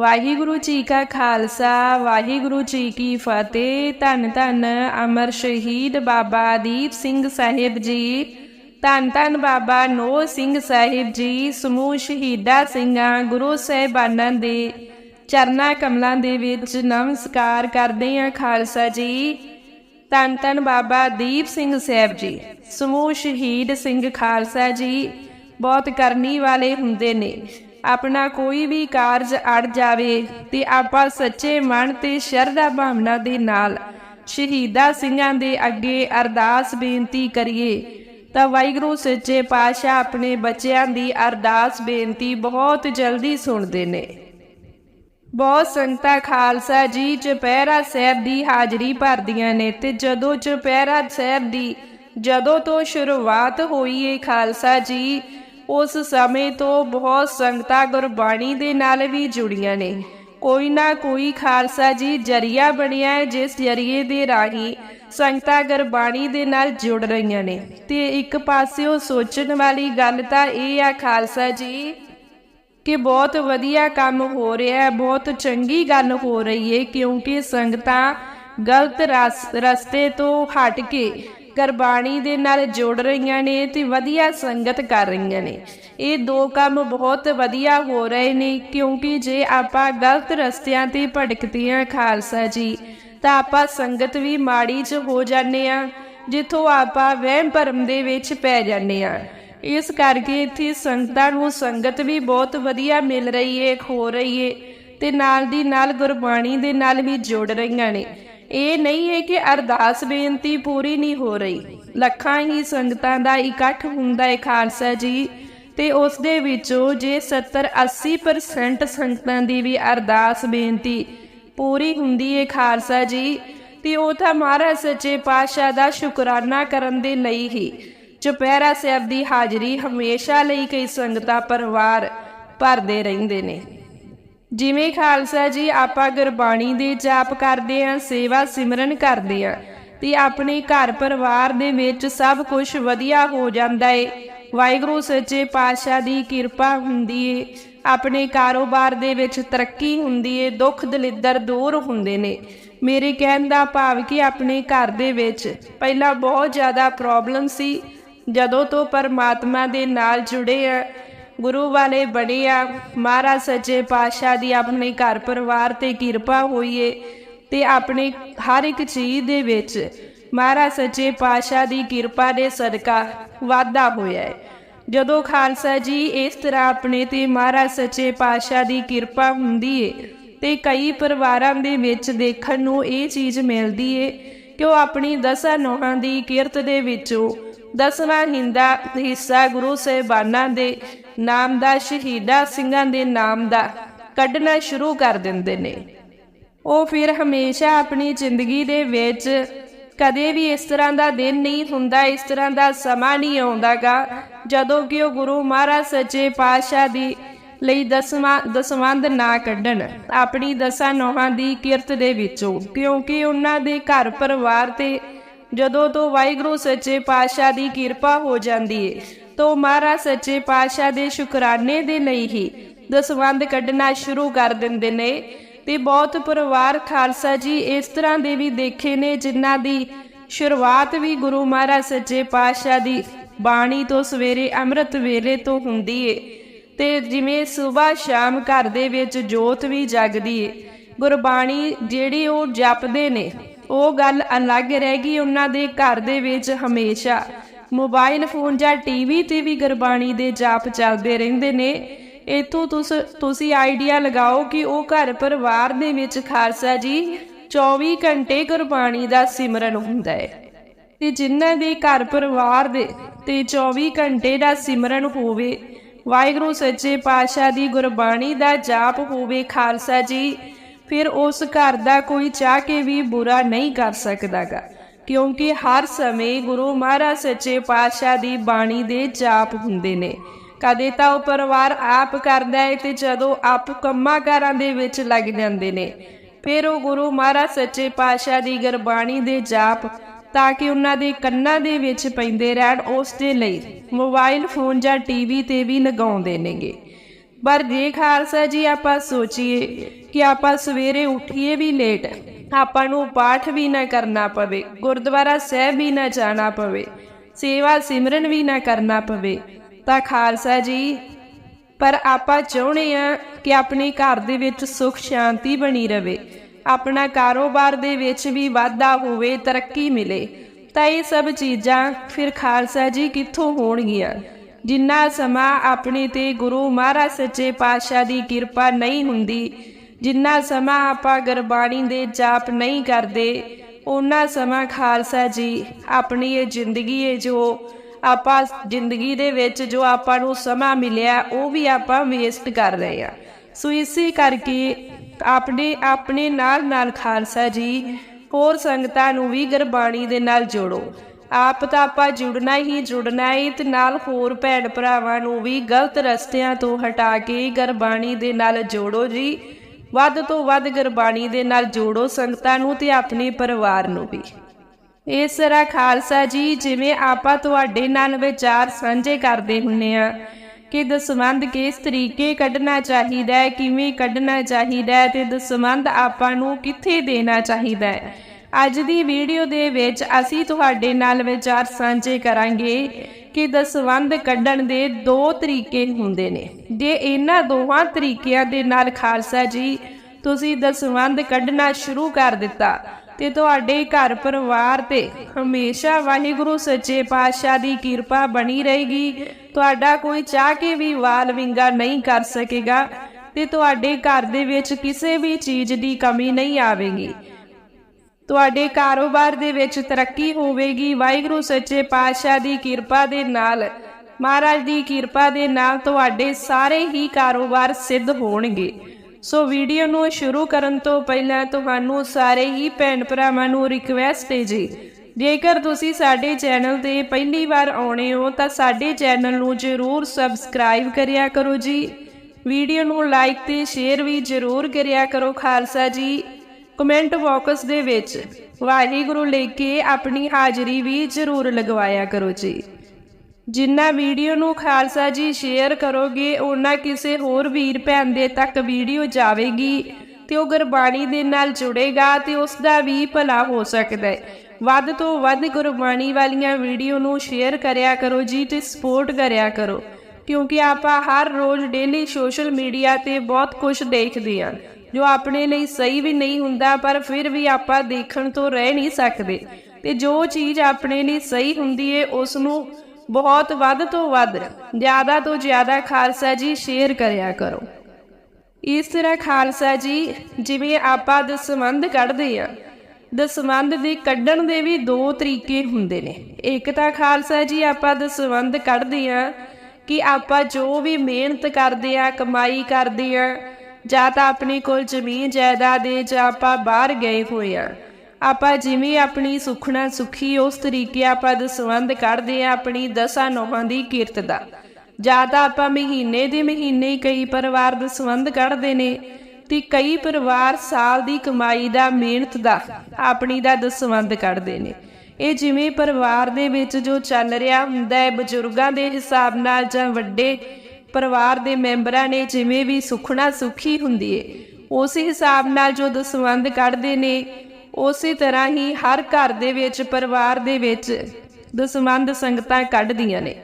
ਵਾਹਿਗੁਰੂ ਜੀ ਕਾ ਖਾਲਸਾ, ਵਾਹਿਗੁਰੂ ਜੀ ਕੀ ਫਤਿਹ। ਧੰਨ ਧੰਨ ਅਮਰ ਸ਼ਹੀਦ ਬਾਬਾ ਦੀਪ ਸਿੰਘ ਸਾਹਿਬ ਜੀ। ਧੰਨ ਧੰਨ ਬਾਬਾ ਨੋ ਸਿੰਘ ਸਾਹਿਬ ਜੀ, ਸਮੂਹ ਸ਼ਹੀਦਾਂ ਸਿੰਘਾਂ, ਗੁਰੂ ਸਾਹਿਬਾਨਾਂ ਦੇ ਚਰਨਾ ਕਮਲਾਂ ਦੇ ਵਿੱਚ ਨਮਸਕਾਰ ਕਰਦੇ ਹਾਂ ਖਾਲਸਾ ਜੀ। ਧੰਨ ਧੰਨ ਬਾਬਾ ਦੀਪ ਸਿੰਘ ਸਾਹਿਬ ਜੀ, ਸਮੂਹ ਸ਼ਹੀਦ ਸਿੰਘ ਖਾਲਸਾ ਜੀ। ਬਹੁਤ ਕਰਨੀ ਵਾਲੇ ਹੁੰਦੇ ਨੇ। ਆਪਣਾ ਕੋਈ ਵੀ ਕਾਰਜ ਅੜ ਜਾਵੇ ਤੇ ਆਪਾਂ ਸੱਚੇ ਮਨ ਤੇ ਸ਼ਰਧਾ ਭਾਵਨਾ ਦੇ ਨਾਲ ਸ਼ਹੀਦਾਂ ਸਿੰਘਾਂ ਦੇ ਅੱਗੇ ਅਰਦਾਸ ਬੇਨਤੀ ਕਰੀਏ, ਤਾਂ ਵਾਹਿਗੁਰੂ ਸੱਚੇ ਪਾਤਸ਼ਾਹ ਆਪਣੇ ਬੱਚਿਆਂ ਦੀ ਅਰਦਾਸ ਬੇਨਤੀ ਬਹੁਤ ਜਲਦੀ ਸੁਣਦੇ ਨੇ। ਬਹੁਤ ਸੰਗਤਾਂ ਖਾਲਸਾ ਜੀ ਚੁਪਹਿਰਾ ਸਾਹਿਬ ਦੀ ਹਾਜ਼ਰੀ ਭਰਦੀਆਂ ਨੇ ਤੇ ਜਦੋਂ ਚੁਪਹਿਰਾ ਸਾਹਿਬ ਦੀ, ਜਦੋਂ ਤੋਂ ਸ਼ੁਰੂਆਤ ਹੋਈ ਏ ਖਾਲਸਾ ਜੀ ਉਸ ਸਮੇਂ ਤੋਂ ਬਹੁਤ ਸੰਗਤਾਂ ਗੁਰਬਾਣੀ ਦੇ ਨਾਲ ਵੀ ਜੁੜੀਆਂ ਨੇ। ਕੋਈ ਨਾ ਕੋਈ ਖਾਲਸਾ ਜੀ ਜਰੀਆ ਬਣਿਆ ਹੈ, ਜਿਸ ਜਰੀਏ ਦੇ ਰਾਹੀਂ ਸੰਗਤਾਂ ਗੁਰਬਾਣੀ ਦੇ ਨਾਲ ਜੁੜ ਰਹੀਆਂ ਨੇ। ਤੇ ਇੱਕ ਪਾਸਿਓ ਸੋਚਣ ਵਾਲੀ ਗੱਲ ਤਾਂ ਇਹ ਆ ਖਾਲਸਾ ਜੀ, ਕਿ ਬਹੁਤ ਵਧੀਆ ਕੰਮ ਹੋ ਰਿਹਾ ਹੈ, ਬਹੁਤ ਚੰਗੀ ਗੱਲ ਹੋ ਰਹੀ ਹੈ, ਕਿਉਂਕਿ ਸੰਗਤਾਂ ਗਲਤ ਰਸ- ਰਸਤੇ ਤੋਂ ਹਟ ਕੇ ਗੁਰਬਾਣੀ ਦੇ ਨਾਲ ਜੁੜ ਰਹੀਆਂ ਨੇ ਤੇ ਵਧੀਆ ਸੰਗਤ ਕਰ ਰਹੀਆਂ ਨੇ। ਇਹ ਦੋ ਕੰਮ ਬਹੁਤ ਵਧੀਆ ਹੋ ਰਹੇ ਨੇ, ਕਿਉਂਕਿ ਜੇ ਆਪਾਂ ਗਲਤ ਰਸਤਿਆਂ ਤੇ ਭਟਕਦੇ ਹਾਂ ਖਾਲਸਾ ਜੀ, ਤਾਂ ਆਪਾਂ ਸੰਗਤ ਵੀ ਮਾੜੀ 'ਚ ਹੋ ਜਾਂਦੇ ਆ ਜਿੱਥੋਂ ਆਪਾਂ ਵਹਿਮ ਭਰਮ ਦੇ ਵਿੱਚ ਪੈ ਜਾਂਦੇ ਆ ਇਸ ਕਰਕੇ ਇੱਥੇ ਸੰਗਤਾਂ ਨੂੰ ਸੰਗਤ ਵੀ ਬਹੁਤ ਵਧੀਆ ਮਿਲ ਰਹੀ ਏ ਖੋ ਰਹੀ ਏ ਤੇ ਨਾਲ ਦੀ ਨਾਲ ਗੁਰਬਾਣੀ ਦੇ ਨਾਲ ਵੀ ਜੁੜ ਰਹੀਆਂ ਨੇ। ਇਹ ਨਹੀਂ ਹੈ ਕਿ ਅਰਦਾਸ ਬੇਨਤੀ ਪੂਰੀ ਨਹੀਂ ਹੋ ਰਹੀ। ਲੱਖਾਂ ਹੀ ਸੰਗਤਾਂ ਦਾ ਇਕੱਠ ਹੁੰਦਾ ਹੈ ਖਾਲਸਾ ਜੀ ਤੇ ਉਸ ਦੇ ਵਿੱਚੋਂ ਜੇ 70 80% ਸੰਗਤਾਂ ਦੀ ਵੀ ਅਰਦਾਸ ਬੇਨਤੀ ਪੂਰੀ ਹੁੰਦੀ ਹੈ ਖਾਲਸਾ ਜੀ, ਤੇ ਉਹ ਤਾਂ ਮਹਾਰਾਜ ਸੱਚੇ ਪਾਤਸ਼ਾਹ ਦਾ ਸ਼ੁਕਰਾਨਾ ਕਰਨ ਦੇ ਲਈ ਹੀ ਚੁਪਹਿਰਾ ਸਾਹਿਬ ਦੀ ਹਾਜ਼ਰੀ ਹਮੇਸ਼ਾ ਲਈ ਕਈ ਸੰਗਤਾਂ ਪਰਿਵਾਰ ਭਰਦੇ ਰਹਿੰਦੇ ਨੇ। ਜਿਵੇਂ ਖਾਲਸਾ ਜੀ ਆਪਾਂ ਗੁਰਬਾਣੀ ਦੇ ਜਾਪ ਕਰਦੇ ਆਂ ਸੇਵਾ ਸਿਮਰਨ ਕਰਦੇ ਆਂ ਤੇ ਆਪਣੇ ਘਰ ਪਰਿਵਾਰ ਦੇ ਵਿੱਚ ਸਭ ਕੁਝ ਵਧੀਆ ਹੋ ਜਾਂਦਾ ਏ। ਵਾਹਿਗੁਰੂ ਸੱਚੇ ਪਾਤਸ਼ਾਹ ਦੀ ਕਿਰਪਾ ਹੁੰਦੀ ਏ। ਆਪਣੇ ਕਾਰੋਬਾਰ ਦੇ ਵਿੱਚ ਤਰੱਕੀ ਹੁੰਦੀ ਏ, ਦੁੱਖ ਦਲਿੱਦਰ ਦੂਰ ਹੁੰਦੇ ਨੇ। ਮੇਰੇ ਕਹਿਣ ਦਾ ਭਾਵ ਕਿ ਆਪਣੇ ਘਰ ਦੇ ਵਿੱਚ ਪਹਿਲਾਂ ਬਹੁਤ ਜ਼ਿਆਦਾ ਪ੍ਰੋਬਲਮ ਸੀ। ਜਦੋਂ ਤੋਂ ਪਰਮਾਤਮਾ ਦੇ ਨਾਲ ਜੁੜੇ ਆ ਗੁਰੂ ਵਾਲੇ ਬਣੇ ਆ ਮਹਾਰਾਜ ਸੱਚੇ ਪਾਤਸ਼ਾਹ ਦੀ ਆਪਣੇ ਘਰ ਪਰਿਵਾਰ ਤੇ ਕਿਰਪਾ ਹੋਈਏ ਤੇ ਆਪਣੇ ਹਰ ਇੱਕ ਚੀਜ਼ ਦੇ ਵਿੱਚ ਮਹਾਰਾਜ ਸੱਚੇ ਪਾਤਸ਼ਾਹ ਦੀ ਕਿਰਪਾ ਦੇ ਸਦਕਾ ਵਾਧਾ ਹੋਇਆ ਹੈ। ਜਦੋਂ ਖਾਲਸਾ ਜੀ ਇਸ ਤਰ੍ਹਾਂ ਆਪਣੇ ਤੇ ਮਹਾਰਾਜ ਸੱਚੇ ਪਾਤਸ਼ਾਹ ਦੀ ਕਿਰਪਾ ਹੁੰਦੀ ਏ ਤੇ ਕਈ ਪਰਿਵਾਰਾਂ ਦੇ ਵਿੱਚ ਦੇਖਣ ਨੂੰ ਇਹ ਚੀਜ਼ ਮਿਲਦੀ ਏ ਕਿ ਉਹ ਆਪਣੀ ਦਸਾਂ ਨੋਹਾਂ ਦੀ ਕਿਰਤ ਦੇ ਵਿੱਚੋਂ ਦਸਵਾਂ ਹਿੰਦਾ ਹਿੱਸਾ ਗੁਰੂ ਸਾਹਿਬਾਨਾਂ ਦੇ ਨਾਮ ਦਾ, ਸ਼ਹੀਦਾ ਸਿੰਘਾਂ ਦੇ ਨਾਮ ਦਾ ਕੱਢਣਾ ਸ਼ੁਰੂ ਕਰ ਦਿੰਦੇ ਨੇ। ਉਹ ਫਿਰ ਹਮੇਸ਼ਾ ਆਪਣੀ ਜ਼ਿੰਦਗੀ ਦੇ ਵਿੱਚ ਕਦੇ ਵੀ ਇਸ ਤਰ੍ਹਾਂ ਦਾ ਦਿਨ ਨਹੀਂ ਹੁੰਦਾ, ਇਸ ਤਰ੍ਹਾਂ ਦਾ ਸਮਾਂ ਨਹੀਂ ਆਉਂਦਾਗਾ, ਜਦੋਂ ਕਿ ਉਹ ਗੁਰੂ ਮਹਾਰਾਜ ਸੱਚੇ ਪਾਤਸ਼ਾਹ ਦੀ ਲਈ ਦਸਵਾਂ ਦਸਵੰਦ ਨਾ ਕੱਢਣ, ਆਪਣੀ ਦਸਾਂ ਨੋਹਾਂ ਦੀ ਕਿਰਤ ਦੇ ਵਿੱਚੋਂ, ਕਿਉਂਕਿ ਉਹਨਾਂ ਦੇ ਘਰ ਪਰਿਵਾਰ ਤੇ ਜਦੋਂ ਤੋਂ ਵਾਹਿਗੁਰੂ ਸੱਚੇ ਪਾਤਸ਼ਾਹ ਦੀ ਕਿਰਪਾ ਹੋ ਜਾਂਦੀ ਏ, ਤੋਂ ਮਹਾਰਾਜ ਸੱਚੇ ਪਾਤਸ਼ਾਹ ਦੇ ਸ਼ੁਕਰਾਨੇ ਦੇ ਲਈ ਹੀ ਦਸਵੰਦ ਕੱਢਣਾ ਸ਼ੁਰੂ ਕਰ ਦਿੰਦੇ ਨੇ ਤੇ ਬਹੁਤ ਪਰਿਵਾਰ ਖਾਲਸਾ ਜੀ ਇਸ ਤਰ੍ਹਾਂ ਦੇ ਵੀ ਦੇਖੇ ਨੇ ਜਿਨ੍ਹਾਂ ਦੀ ਸ਼ੁਰੂਆਤ ਵੀ ਗੁਰੂ ਮਹਾਰਾਜ ਸੱਚੇ ਪਾਤਸ਼ਾਹ ਦੀ ਬਾਣੀ ਤੋਂ ਸਵੇਰੇ ਅੰਮ੍ਰਿਤ ਵੇਲੇ ਤੋਂ ਹੁੰਦੀ ਏ ਤੇ ਜਿਵੇਂ ਸਵੇਰ ਸ਼ਾਮ ਘਰ ਦੇ ਵਿੱਚ ਜੋਤ ਵੀ ਜਗਦੀ ਏ, ਗੁਰਬਾਣੀ ਜਿਹੜੀ ਉਹ ਜਪਦੇ ਨੇ। ਉਹ ਗੱਲ ਅਲੱਗ ਰਹਿ ਗਈ ਉਹਨਾਂ ਦੇ ਘਰ ਦੇ ਵਿੱਚ ਹਮੇਸ਼ਾ। ਮੋਬਾਈਲ ਫੋਨ ਜਾਂ ਟੀਵੀ ਤੇ ਵੀ ਗੁਰਬਾਣੀ ਦੇ ਜਾਪ ਚੱਲਦੇ ਰਹਿੰਦੇ ਨੇ। ਇਤੋਂ ਤੁਸ, ਤੁਸੀਂ ਆਈਡੀਆ ਲਗਾਓ ਕਿ ਉਹ ਘਰ ਪਰਿਵਾਰ ਦੇ ਵਿੱਚ ਖਾਲਸਾ ਜੀ 24 ਘੰਟੇ ਗੁਰਬਾਣੀ ਦਾ ਸਿਮਰਨ ਹੁੰਦਾ ਹੈ ਤੇ ਜਿਨ੍ਹਾਂ ਦੇ ਘਰ ਪਰਿਵਾਰ ਦੇ ਤੇ 24 ਘੰਟੇ ਦਾ ਸਿਮਰਨ ਹੋਵੇ, ਵਾਹਿਗੁਰੂ ਸੱਚੇ ਪਾਤਸ਼ਾਹ ਦੀ ਗੁਰਬਾਣੀ ਦਾ ਜਾਪ ਹੋਵੇ, ਖਾਲਸਾ ਜੀ ਫਿਰ ਉਸ ਘਰ ਦਾ ਕੋਈ ਚਾਹ ਕੇ ਵੀ ਬੁਰਾ ਨਹੀਂ ਕਰ ਸਕਦਾਗਾ। ਕਿਉਂਕਿ ਹਰ ਸਮੇਂ ਗੁਰੂ ਮਹਾਰਾਜ ਸੱਚੇ ਪਾਤਸ਼ਾਹ ਦੀ ਬਾਣੀ ਦੇ ਜਾਪ ਹੁੰਦੇ ਨੇ। ਕਦੇ ਤਾਂ ਉਹ ਪਰਿਵਾਰ ਆਪ ਕਰਦਾ ਹੈ ਤੇ ਜਦੋਂ ਆਪ ਕੰਮਾਂ-ਕਾਰਾਂ ਦੇ ਵਿੱਚ ਲੱਗ ਜਾਂਦੇ ਨੇ। ਫਿਰ ਉਹ ਗੁਰੂ ਮਹਾਰਾਜ ਸੱਚੇ ਪਾਤਸ਼ਾਹ ਦੀ ਗੁਰਬਾਣੀ ਦੇ ਜਾਪ ਤਾਂ ਕਿ ਉਹਨਾਂ ਦੇ ਕੰਨਾਂ ਦੇ ਵਿੱਚ ਪੈਂਦੇ ਰਹਿਣ ਉਸ ਦੇ ਲਈ ਮੋਬਾਈਲ ਫੋਨ ਜਾਂ ਟੀਵੀ ਤੇ ਵੀ ਲਗਾਉਂਦੇ ਨੇਗੇ। ਪਰ ਜੇ ਖਾਲਸਾ ਜੀ ਆਪਾਂ ਸੋਚੀਏ ਕਿ ਆਪਾਂ ਸਵੇਰੇ ਉੱਠੀਏ ਵੀ ਲੇਟ ਆਪਾਂ ਨੂੰ ਪਾਠ ਵੀ ਨਾ ਕਰਨਾ ਪਵੇ, ਗੁਰਦੁਆਰਾ ਸਾਹਿਬ ਵੀ ਨਾ ਜਾਣਾ ਪਵੇ, ਸੇਵਾ ਸਿਮਰਨ ਵੀ ਨਾ ਕਰਨਾ ਪਵੇ। ਤਾਂ ਖਾਲਸਾ ਜੀ, ਪਰ ਆਪਾਂ ਚਾਹੁੰਦੇ ਆ ਕਿ ਆਪਣੇ ਘਰ ਦੇ ਵਿੱਚ ਸੁਖ ਸ਼ਾਂਤੀ ਬਣੀ ਰਵੇ, ਆਪਣਾ ਕਾਰੋਬਾਰ ਦੇ ਵਿੱਚ ਵੀ ਵਾਧਾ ਹੋਵੇ, ਤਰੱਕੀ ਮਿਲੇ, ਤਾਂ ਇਹ ਸਭ ਚੀਜ਼ਾਂ ਫਿਰ ਖਾਲਸਾ ਜੀ ਕਿੱਥੋਂ ਹੋਣਗੀਆਂ? ਜਿੰਨਾ ਸਮਾਂ ਆਪਣੇ ਤੇ ਗੁਰੂ ਮਹਾਰਾਜ ਸੱਚੇ ਪਾਤਸ਼ਾਹ ਦੀ ਕਿਰਪਾ ਨਹੀਂ ਹੁੰਦੀ ਜਿੰਨਾ ਸਮਾਂ ਆਪਾਂ ਗੁਰਬਾਣੀ ਦੇ ਜਾਪ ਨਹੀਂ ਕਰਦੇ ਉਹਨਾਂ ਸਮਾਂ ਖਾਲਸਾ ਜੀ ਆਪਣੀ ਇਹ ਜ਼ਿੰਦਗੀ ਹੈ ਜੋ ਆਪਾਂ ਜ਼ਿੰਦਗੀ ਦੇ ਵਿੱਚ ਜੋ ਆਪਾਂ ਨੂੰ ਸਮਾਂ ਮਿਲਿਆ, ਉਹ ਵੀ ਆਪਾਂ ਵੇਸਟ ਕਰ ਰਹੇ ਆ ਸੋ ਇਸੇ ਕਰਕੇ ਆਪਣੇ ਆਪਣੇ ਨਾਲ ਨਾਲ ਖਾਲਸਾ ਜੀ ਹੋਰ ਸੰਗਤਾਂ ਨੂੰ ਵੀ ਗੁਰਬਾਣੀ ਦੇ ਨਾਲ ਜੋੜੋ। ਆਪ ਤਾਂ ਆਪਾਂ ਜੁੜਨਾ ਹੀ ਜੁੜਨਾ ਹੈ ਤੇ ਨਾਲ ਹੋਰ ਭੈਣ ਭਰਾਵਾਂ ਨੂੰ ਵੀ ਗਲਤ ਰਸਤਿਆਂ ਤੋਂ ਹਟਾ ਕੇ ਗੁਰਬਾਣੀ ਦੇ ਨਾਲ ਜੋੜੋ ਜੀ। ਵੱਧ ਤੋਂ ਵੱਧ ਗੁਰਬਾਣੀ ਦੇ ਨਾਲ ਜੋੜੋ ਸੰਗਤਾਂ ਨੂੰ ਤੇ ਆਪਣੇ ਪਰਿਵਾਰ ਨੂੰ ਵੀ। ਇਸ ਤਰ੍ਹਾਂ ਖਾਲਸਾ ਜੀ, ਜਿਵੇਂ ਆਪਾਂ ਤੁਹਾਡੇ ਨਾਲ ਵਿਚਾਰ ਸਾਂਝੇ ਕਰਦੇ ਹੁੰਨੇ ਆ ਕਿ ਦਸਵੰਧ ਕਿਸ ਤਰੀਕੇ ਕੱਢਣਾ ਚਾਹੀਦਾ ਹੈ, ਕਿਵੇਂ ਕੱਢਣਾ ਚਾਹੀਦਾ ਹੈ ਤੇ ਦਸਵੰਧ ਆਪਾਂ ਨੂੰ ਕਿੱਥੇ ਦੇਣਾ ਚਾਹੀਦਾ ਹੈ। ਅੱਜ ਦੀ ਵੀਡੀਓ ਦੇ ਵਿੱਚ ਅਸੀਂ ਤੁਹਾਡੇ ਨਾਲ ਵਿਚਾਰ ਸਾਂਝੇ ਕਰਾਂਗੇ ਕਿ ਦਸਵੰਧ ਕੱਢਣ ਦੇ ਦੋ ਤਰੀਕੇ ਹੁੰਦੇ ਨੇ। ਜੇ ਇਹਨਾਂ ਦੋਵਾਂ ਤਰੀਕਿਆਂ ਦੇ ਨਾਲ ਖਾਲਸਾ ਜੀ, ਤੁਸੀਂ ਦਸਵੰਧ ਕੱਢਣਾ ਸ਼ੁਰੂ ਕਰ ਦਿੱਤਾ, ਤੇ ਤੁਹਾਡੇ ਘਰ ਪਰਿਵਾਰ ਤੇ ਹਮੇਸ਼ਾ ਵਾਹਿਗੁਰੂ ਸੱਚੇ ਪਾਤਸ਼ਾਹ ਦੀ ਕਿਰਪਾ ਬਣੀ ਰਹੇਗੀ। ਤੁਹਾਡਾ ਕੋਈ ਚਾਹ ਕੇ ਵੀ ਵਾਲ ਵਿੰਗਾ ਨਹੀਂ ਕਰ ਸਕੇਗਾ, ਤੇ ਤੁਹਾਡੇ ਘਰ ਦੇ ਵਿੱਚ ਕਿਸੇ ਵੀ ਚੀਜ਼ ਦੀ ਕਮੀ ਨਹੀਂ ਆਵੇਗੀ। ਤੁਹਾਡੇ ਕਾਰੋਬਾਰ ਦੇ ਵਿੱਚ ਤਰੱਕੀ ਹੋਵੇਗੀ। ਵਾਹਿਗੁਰੂ, ਸੱਚੇ ਪਾਤਸ਼ਾਹ ਦੀ ਕਿਰਪਾ ਦੇ ਨਾਲ, ਮਹਾਰਾਜ ਦੀ ਕਿਰਪਾ ਦੇ ਨਾਲ ਤੁਹਾਡੇ ਸਾਰੇ ਹੀ ਕਾਰੋਬਾਰ ਸਿੱਧ ਹੋਣਗੇ। ਸੋ ਵੀਡੀਓ ਨੂੰ ਸ਼ੁਰੂ ਕਰਨ ਤੋਂ ਪਹਿਲਾਂ ਤੁਹਾਨੂੰ ਸਾਰੇ ਹੀ ਭੈਣ ਭਰਾਵਾਂ ਨੂੰ ਰਿਕਵੈਸਟ ਹੈ ਜੀ, ਜੇਕਰ ਤੁਸੀਂ ਸਾਡੇ ਚੈਨਲ ਤੇ ਪਹਿਲੀ ਵਾਰ ਆਉਣੇ ਹੋ, ਤਾਂ ਸਾਡੇ ਚੈਨਲ ਨੂੰ ਜਰੂਰ ਸਬਸਕ੍ਰਾਈਬ ਕਰਿਆ ਕਰੋ ਜੀ। ਵੀਡੀਓ ਨੂੰ ਲਾਈਕ ਤੇ ਸ਼ੇਅਰ ਵੀ ਜਰੂਰ ਕਰਿਆ ਕਰੋ, ਖਾਲਸਾ ਜੀ। ਕਮੈਂਟ ਬਾਕਸ ਦੇ ਵਿੱਚ, ਵਾਹਿਗੁਰੂ ਲਿਖ ਕੇ ਆਪਣੀ ਹਾਜ਼ਰੀ ਵੀ ਜਰੂਰ ਲਗਵਾਇਆ ਕਰੋ ਜੀ। ਜਿੰਨਾ ਵੀਡੀਓ ਨੂੰ ਖਾਲਸਾ ਜੀ ਸ਼ੇਅਰ ਕਰੋਗੇ ਉਹਨਾਂ ਕਿਸੇ ਹੋਰ ਵੀਰ ਭੈਣ ਦੇ ਤੱਕ ਵੀਡੀਓ ਜਾਵੇਗੀ ਤੇ ਉਹ ਗੁਰਬਾਣੀ ਦੇ ਨਾਲ ਜੁੜੇਗਾ ਤੇ ਉਸ ਦਾ ਵੀ ਭਲਾ ਹੋ ਸਕਦਾ ਹੈ। ਵੱਧ ਤੋਂ ਵੱਧ ਗੁਰਬਾਣੀ ਵਾਲੀਆਂ ਵੀਡੀਓ ਨੂੰ ਸ਼ੇਅਰ ਕਰਿਆ ਕਰੋ ਜੀ ਤੇ ਸਪੋਰਟ ਕਰਿਆ ਕਰੋ। ਕਿਉਂਕਿ ਆਪਾਂ ਹਰ ਰੋਜ਼ ਡੇਲੀ ਸੋਸ਼ਲ ਮੀਡੀਆ ਤੇ ਬਹੁਤ ਕੁਝ ਦੇਖਦੇ ਹਾਂ। ਜੋ ਆਪਣੇ ਲਈ ਸਹੀ ਵੀ ਨਹੀਂ ਹੁੰਦਾ, ਪਰ ਫਿਰ ਵੀ ਆਪਾਂ ਦੇਖਣ ਤੋਂ ਰਹਿ ਨਹੀਂ ਸਕਦੇ। ਤੇ ਜੋ ਚੀਜ਼ ਆਪਣੇ ਲਈ ਸਹੀ ਹੁੰਦੀ ਏ ਉਸ ਨੂੰ ਬਹੁਤ ਵੱਧ ਤੋਂ ਵੱਧ, ਜ਼ਿਆਦਾ ਤੋਂ ਜ਼ਿਆਦਾ ਖਾਲਸਾ ਜੀ ਸ਼ੇਅਰ ਕਰਿਆ ਕਰੋ। ਇਸ ਤਰ੍ਹਾਂ ਖਾਲਸਾ ਜੀ, ਜਿਵੇਂ ਆਪਾਂ ਦਸਵੰਧ ਕੱਢਦੇ ਆ, ਦਸਵੰਧ ਦੇ ਕੱਢਣ ਦੇ ਵੀ ਦੋ ਤਰੀਕੇ ਹੁੰਦੇ ਨੇ। ਇੱਕ ਤਾਂ ਖਾਲਸਾ ਜੀ, ਆਪਾਂ ਦਸਵੰਧ ਕੱਢਦੇ ਆ ਕਿ ਆਪਾਂ ਜੋ ਵੀ ਮਿਹਨਤ ਕਰਦੇ ਆ, ਕਮਾਈ ਕਰਦੇ ਆ ਜਾਂ ਤਾਂ ਆਪਣੇ ਕੋਲ ਜ਼ਮੀਨ ਜਾਇਦਾਦ ਦੇ ਜਾਂ ਆਪਾਂ ਬਾਹਰ ਗਏ ਹੋਏ ਆ। ਆਪਾਂ ਜਿਵੇਂ ਆਪਣੀ ਸੁਖਣਾ ਸੁਖੀ, ਉਸ ਤਰੀਕੇ ਆਪਾਂ ਦਸਵੰਧ ਕੱਢਦੇ ਆ ਆਪਣੀ ਦਸਾਂ ਨੋਹਾਂ ਦੀ ਕੀਰਤ ਦਾ। ਜਾਂ ਤਾਂ ਆਪਾਂ ਮਹੀਨੇ ਦੇ ਮਹੀਨੇ ਕਈ ਪਰਿਵਾਰ ਦਸਵੰਧ ਕੱਢਦੇ ਨੇ, ਤੇ ਕਈ ਪਰਿਵਾਰ ਸਾਲ ਦੀ ਕਮਾਈ ਦਾ, ਮਿਹਨਤ ਦਾ, ਆਪਣੀ ਦਾ ਦਸਵੰਧ ਕੱਢਦੇ ਨੇ। ਇਹ ਜਿਵੇਂ ਪਰਿਵਾਰ ਦੇ ਵਿੱਚ ਜੋ ਚੱਲ ਰਿਹਾ ਹੁੰਦਾ ਹੈ ਬਜ਼ੁਰਗਾਂ ਦੇ ਹਿਸਾਬ ਨਾਲ ਜਾਂ ਵੱਡੇ ਪਰਿਵਾਰ ਦੇ ਮੈਂਬਰਾਂ ਨੇ ਜਿਵੇਂ ਵੀ ਸੁਖਣਾ ਸੁਖੀ ਹੁੰਦੀ ਏ, ਉਸੇ ਹਿਸਾਬ ਨਾਲ ਜੋ ਦਸਵੰਧ ਕੱਢਦੇ ਨੇ, ਉਸੇ ਤਰ੍ਹਾਂ ਹੀ ਹਰ ਘਰ ਦੇ ਵਿੱਚ, ਪਰਿਵਾਰ ਦੇ ਵਿੱਚ ਦਸਵੰਧ ਸੰਗਤਾਂ ਕੱਢਦੀਆਂ ਨੇ।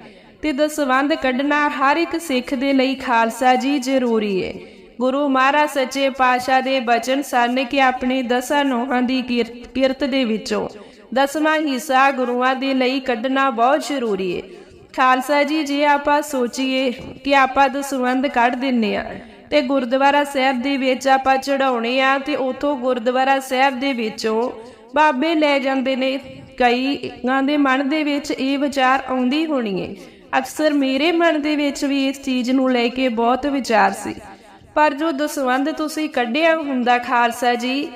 ਤੇ ਦਸਵੰਧ ਕੱਢਣਾ ਹਰ ਇੱਕ ਸਿੱਖ ਦੇ ਲਈ ਖਾਲਸਾ ਜੀ ਜ਼ਰੂਰੀ ਏ। ਗੁਰੂ ਮਹਾਰਾਜ ਸੱਚੇ ਪਾਤਸ਼ਾਹ ਦੇ ਬਚਨ ਸਨ ਕਿ ਆਪਣੇ ਦਸਾਂ ਨੋਹਾਂ ਦੀ ਕੀਰਤ, ਕਿਰਤ ਦੇ ਵਿੱਚੋਂ ਦਸਵਾਂ ਹਿੱਸਾ ਗੁਰੂਆਂ ਦੇ ਲਈ ਕੱਢਣਾ ਬਹੁਤ ਜ਼ਰੂਰੀ ਏ। ਖਾਲਸਾ ਜੀ, ਜੇ ਆਪਾਂ ਸੋਚੀਏ ਕਿ ਆਪਾਂ ਦਸਵੰਧ ਕੱਢ ਦਿੰਨੇ ਆ ਤੇ ਗੁਰਦੁਆਰਾ ਸਾਹਿਬ ਦੇ ਵਿੱਚ ਆਪਾਂ ਚੜਾਉਣੇ ਆ ਤੇ ਉਥੋਂ ਗੁਰਦੁਆਰਾ ਸਾਹਿਬ ਦੇ ਵਿੱਚੋਂ ਬਾਬੇ ਲੈ ਜਾਂਦੇ ਨੇ। ਕਈਆਂ ਦੇ ਮਨ ਦੇ ਵਿੱਚ ਇਹ ਵਿਚਾਰ ਆਉਂਦੀ ਹੋਣੀ ਏ ਅਕਸਰ ਮੇਰੇ ਮਨ ਦੇ ਵਿੱਚ ਵੀ ਇਸ ਚੀਜ਼ ਨੂੰ ਲੈ ਕੇ ਬਹੁਤ ਵਿਚਾਰ ਸੀ। ਪਰ ਜੋ ਦਸਵੰਧ ਤੁਸੀਂ ਕੱਢਿਆ ਹੁੰਦਾ ਖਾਲਸਾ ਜੀ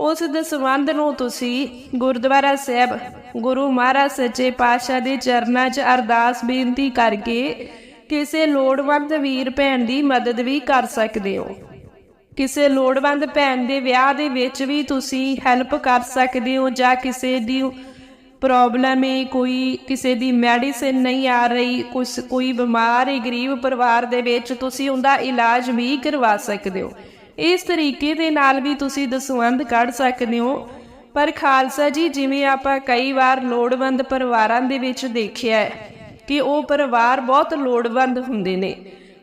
ਉਸ ਦਸਵੰਧ ਨੂੰ ਤੁਸੀਂ ਗੁਰਦੁਆਰਾ ਸਾਹਿਬ, ਗੁਰੂ ਮਹਾਰਾਜ ਸੱਚੇ ਪਾਤਸ਼ਾਹ ਦੇ ਚਰਨਾਂ 'ਚ ਅਰਦਾਸ ਬੇਨਤੀ ਕਰਕੇ ਕਿਸੇ ਲੋੜਵੰਦ ਵੀਰ ਭੈਣ ਦੀ ਮਦਦ ਵੀ ਕਰ ਸਕਦੇ ਹੋ। ਕਿਸੇ ਲੋੜਵੰਦ ਭੈਣ ਦੇ ਵਿਆਹ ਦੇ ਵਿੱਚ ਵੀ ਤੁਸੀਂ ਹੈਲਪ ਕਰ ਸਕਦੇ ਹੋ ਜਾਂ ਕਿਸੇ ਦੀ ਪ੍ਰੋਬਲਮ ਹੈ ਕੋਈ ਕਿਸੇ ਦੀ ਮੈਡੀਸਿਨ ਨਹੀਂ ਆ ਰਹੀ, ਕੁਛ, ਕੋਈ ਬਿਮਾਰ ਹੈ ਗਰੀਬ ਪਰਿਵਾਰ ਦੇ ਵਿੱਚ ਤੁਸੀਂ ਉਹਦਾ ਇਲਾਜ ਵੀ ਕਰਵਾ ਸਕਦੇ ਹੋ। ਇਸ ਤਰੀਕੇ ਦੇ ਨਾਲ ਵੀ ਤੁਸੀਂ ਦਸਵੰਧ ਕੱਢ ਸਕਦੇ ਹੋ। ਪਰ ਖਾਲਸਾ ਜੀ, ਜਿਵੇਂ ਆਪਾਂ ਕਈ ਵਾਰ ਲੋੜਵੰਦ ਪਰਿਵਾਰਾਂ ਦੇ ਵਿੱਚ ਦੇਖਿਆ ਕਿ ਉਹ ਪਰਿਵਾਰ ਬਹੁਤ ਲੋੜਵੰਦ ਹੁੰਦੇ ਨੇ।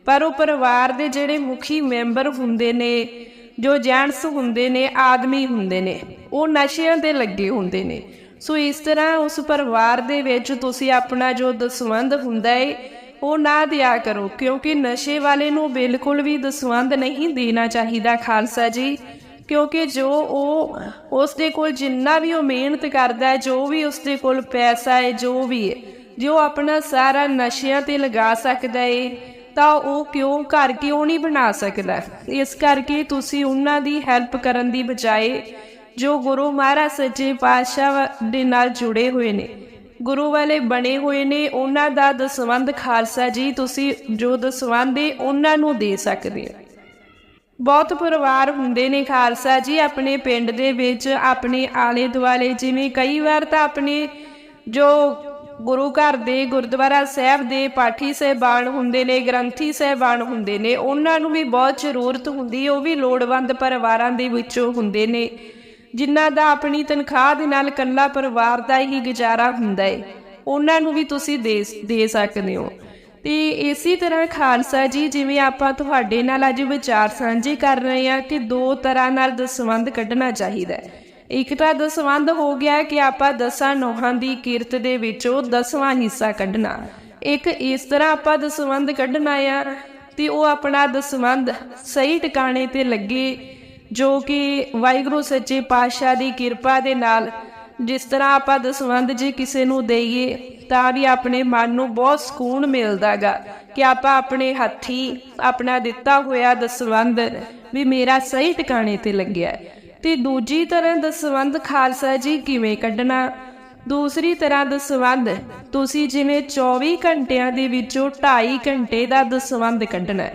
ਪਰ ਉਹ ਪਰਿਵਾਰ ਦੇ ਜਿਹੜੇ ਮੁਖੀ ਮੈਂਬਰ ਹੁੰਦੇ ਨੇ, ਜੋ ਜੈਂਟਸ ਹੁੰਦੇ ਨੇ, ਆਦਮੀ ਹੁੰਦੇ ਨੇ, ਉਹ ਨਸ਼ਿਆਂ ਤੇ ਲੱਗੇ ਹੁੰਦੇ ਨੇ। ਸੋ ਇਸ ਤਰ੍ਹਾਂ ਉਸ ਪਰਿਵਾਰ ਦੇ ਵਿੱਚ ਤੁਸੀਂ ਆਪਣਾ ਜੋ ਦਸਵੰਧ ਹੁੰਦਾ ਏ ਉਹ ਨਾ ਦਿਆ ਕਰੋ, ਕਿਉਂਕਿ ਨਸ਼ੇ ਵਾਲੇ ਨੂੰ ਬਿਲਕੁਲ ਵੀ ਦਸਵੰਧ ਨਹੀਂ ਦੇਣਾ ਚਾਹੀਦਾ ਖਾਲਸਾ ਜੀ। ਕਿਉਂਕਿ ਜੋ ਉਹ ਉਸ ਦੇ ਕੋਲ ਜਿੰਨਾ ਵੀ ਉਹ ਮਿਹਨਤ ਕਰਦਾ ਹੈ, ਜੋ ਵੀ ਉਸ ਦੇ ਕੋਲ ਪੈਸਾ ਹੈ, ਜੋ ਵੀ ਹੈ, ਜੋ ਆਪਣਾ ਸਾਰਾ ਨਸ਼ਿਆਂ ਤੇ ਲਗਾ ਸਕਦਾ ਏ, ਤਾਂ ਉਹ ਕਿਉਂ ਘਰ ਕਿਉਂ ਨਹੀਂ ਬਣਾ ਸਕਦਾ? ਇਸ ਕਰਕੇ ਤੁਸੀਂ ਉਹਨਾਂ ਦੀ ਹੈਲਪ ਕਰਨ ਦੀ ਬਜਾਏ ਜੋ ਗੁਰੂ ਮਹਾਰਾਜ ਸੱਚੇ ਪਾਤਸ਼ਾਹ ਦੇ ਨਾਲ ਜੁੜੇ ਹੋਏ ਨੇ ਗੁਰੂ ਵਾਲੇ ਬਣੇ ਹੋਏ ਨੇ, ਉਹਨਾਂ ਦਾ ਦਸਵੰਧ ਖਾਲਸਾ ਜੀ, ਤੁਸੀਂ ਜੋ ਦਸਵੰਧ ਏ ਉਹਨਾਂ ਨੂੰ ਦੇ ਸਕਦੇ ਹੋ। ਬਹੁਤ ਪਰਿਵਾਰ ਹੁੰਦੇ ਨੇ ਖਾਲਸਾ ਜੀ, ਆਪਣੇ ਪਿੰਡ ਦੇ ਵਿੱਚ, ਆਪਣੇ ਆਲੇ ਦੁਆਲੇ ਜਿਵੇਂ ਕਈ ਵਾਰ ਤਾਂ ਆਪਣੇ ਜੋ ਗੁਰੂ ਘਰ ਦੇ, ਗੁਰਦੁਆਰਾ ਸਾਹਿਬ ਦੇ ਪਾਠੀ ਸਹਿਬਾਨ ਹੁੰਦੇ ਨੇ, ਗ੍ਰੰਥੀ ਸਹਿਬਾਨ ਹੁੰਦੇ ਨੇ, ਉਹਨਾਂ ਨੂੰ ਵੀ ਬਹੁਤ ਜ਼ਰੂਰਤ ਹੁੰਦੀ, ਉਹ ਵੀ ਲੋੜਵੰਦ ਪਰਿਵਾਰਾਂ ਦੇ ਵਿੱਚੋਂ ਹੁੰਦੇ ਨੇ। ਜਿਨ੍ਹਾਂ ਦਾ ਆਪਣੀ ਤਨਖਾਹ ਦੇ ਨਾਲ ਇਕੱਲਾ ਪਰਿਵਾਰ ਦਾ ਹੀ ਗੁਜ਼ਾਰਾ ਹੁੰਦਾ ਹੈ ਉਹਨਾਂ ਨੂੰ ਵੀ ਤੁਸੀਂ ਦੇ ਦੇ ਸਕਦੇ ਹੋ। ਤੇ ਇਸੇ ਤਰ੍ਹਾਂ ਖਾਲਸਾ ਜੀ, ਜਿਵੇਂ ਆਪਾਂ ਤੁਹਾਡੇ ਨਾਲ ਅੱਜ ਵਿਚਾਰ ਸਾਂਝੇ ਕਰ ਰਹੇ ਹਾਂ ਕਿ ਦੋ ਤਰ੍ਹਾਂ ਨਾਲ ਦਸਵੰਧ ਕੱਢਣਾ ਚਾਹੀਦਾ ਹੈ। ਇੱਕ ਤਾਂ ਦਸਵੰਧ ਹੋ ਗਿਆ ਕਿ ਆਪਾਂ ਦਸਾਂ ਨੋਹਾਂ ਦੀ ਕੀਰਤ ਦੇ ਵਿੱਚੋਂ ਦਸਵਾਂ ਹਿੱਸਾ ਕੱਢਣਾ। ਇੱਕ ਇਸ ਤਰ੍ਹਾਂ ਆਪਾਂ ਦਸਵੰਧ ਕੱਢਣਾ ਆ, ਤੇ ਉਹ ਆਪਣਾ ਦਸਵੰਧ ਸਹੀ ਟਿਕਾਣੇ ਤੇ ਲੱਗੇ ਜੋ ਕਿ ਵਾਹਿਗੁਰੂ ਸੱਚੇ ਪਾਤਸ਼ਾਹ ਦੀ ਕਿਰਪਾ ਦੇ ਨਾਲ ਜਿਸ ਤਰ੍ਹਾਂ ਆਪਾਂ ਦਸਵੰਧ ਜੇ ਕਿਸੇ ਨੂੰ ਦੇਈਏ, ਤਾਂ ਵੀ ਆਪਣੇ ਮਨ ਨੂੰ ਬਹੁਤ ਸਕੂਨ ਮਿਲਦਾਗਾ ਕਿ ਆਪਾਂ ਆਪਣੇ ਹੱਥੀ, ਆਪਣਾ ਦਿੱਤਾ ਹੋਇਆ ਦਸਵੰਧ ਵੀ ਮੇਰਾ ਸਹੀ ਟਿਕਾਣੇ ਤੇ ਲੱਗਿਆ ਹੈ। ਤੇ ਦੂਜੀ ਤਰ੍ਹਾਂ ਦਸਵੰਧ ਖਾਲਸਾ ਜੀ ਕਿਵੇਂ ਕੱਢਣਾ? ਦੂਸਰੀ ਤਰ੍ਹਾਂ ਦਸਵੰਧ, ਤੁਸੀਂ ਜਿਵੇਂ 24 ਘੰਟਿਆਂ ਦੇ ਵਿੱਚੋਂ 2.5 ਘੰਟੇ ਦਾ ਦਸਵੰਧ ਕੱਢਣਾ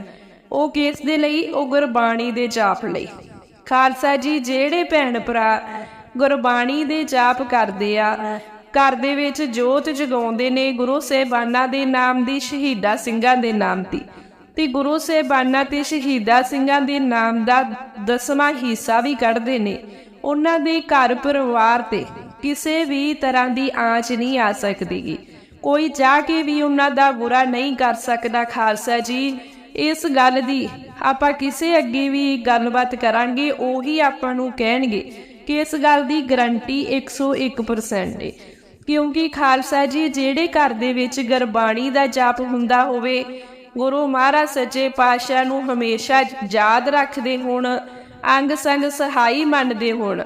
ਉਹ ਕਿਸ ਦੇ ਲਈ? ਉਹ ਗੁਰਬਾਣੀ ਦੇ ਜਾਪ ਲਈ। ਖਾਲਸਾ ਜੀ, ਜਿਹੜੇ ਭੈਣ ਭਰਾ ਗੁਰਬਾਣੀ ਦੇ ਜਾਪ ਕਰਦੇ ਆ, ਘਰ ਦੇ ਵਿੱਚ ਜੋਤ ਜਗਾਉਂਦੇ ਨੇ, ਗੁਰੂ ਸਾਹਿਬਾਨਾਂ ਦੇ ਨਾਮ ਦੀ, ਸ਼ਹੀਦਾ ਸਿੰਘਾਂ ਦੇ ਨਾਮ ਦੀ। ਤੇ ਗੁਰੂ ਸਾਹਿਬਾਨਾਂ ਤੇ ਸ਼ਹੀਦਾ ਸਿੰਘਾਂ ਦੇ ਨਾਮ ਦਾ ਦਸਵਾਂ ਹਿੱਸਾ ਵੀ ਕੱਢਦੇ ਨੇ। ਉਹਨਾਂ ਦੇ ਘਰ ਪਰਿਵਾਰ ਤੇ ਕਿਸੇ ਵੀ ਤਰ੍ਹਾਂ ਦੀ ਆਂਚ ਨਹੀਂ ਆ ਸਕਦੀਗੀ। ਕੋਈ ਜਾ ਕੇ ਵੀ ਉਹਨਾਂ ਦਾ ਬੁਰਾ ਨਹੀਂ ਕਰ ਸਕਦਾ, ਖਾਲਸਾ ਜੀ। ਇਸ ਗੱਲ ਦੀ ਆਪਾਂ ਕਿਸੇ ਅੱਗੇ ਵੀ ਗੱਲਬਾਤ ਕਰਾਂਗੇ, ਉਹੀ ਆਪਾਂ ਨੂੰ ਕਹਿਣਗੇ ਕਿ ਇਸ ਗੱਲ ਦੀ ਗਰੰਟੀ 101% ਹੈ ਕਿਉਂਕਿ ਖਾਲਸਾ ਜੀ, ਜਿਹੜੇ ਘਰ ਦੇ ਵਿੱਚ ਗੁਰਬਾਣੀ ਦਾ ਜਾਪ ਹੁੰਦਾ ਹੋਵੇ, ਗੁਰੂ ਮਹਾਰਾਜ ਸੱਚੇ ਪਾਤਸ਼ਾਹ ਨੂੰ ਹਮੇਸ਼ਾ ਯਾਦ ਰੱਖਦੇ ਹੋਣ, ਅੰਗ ਸੰਗ ਸਹਾਈ ਮੰਨਦੇ ਹੋਣ।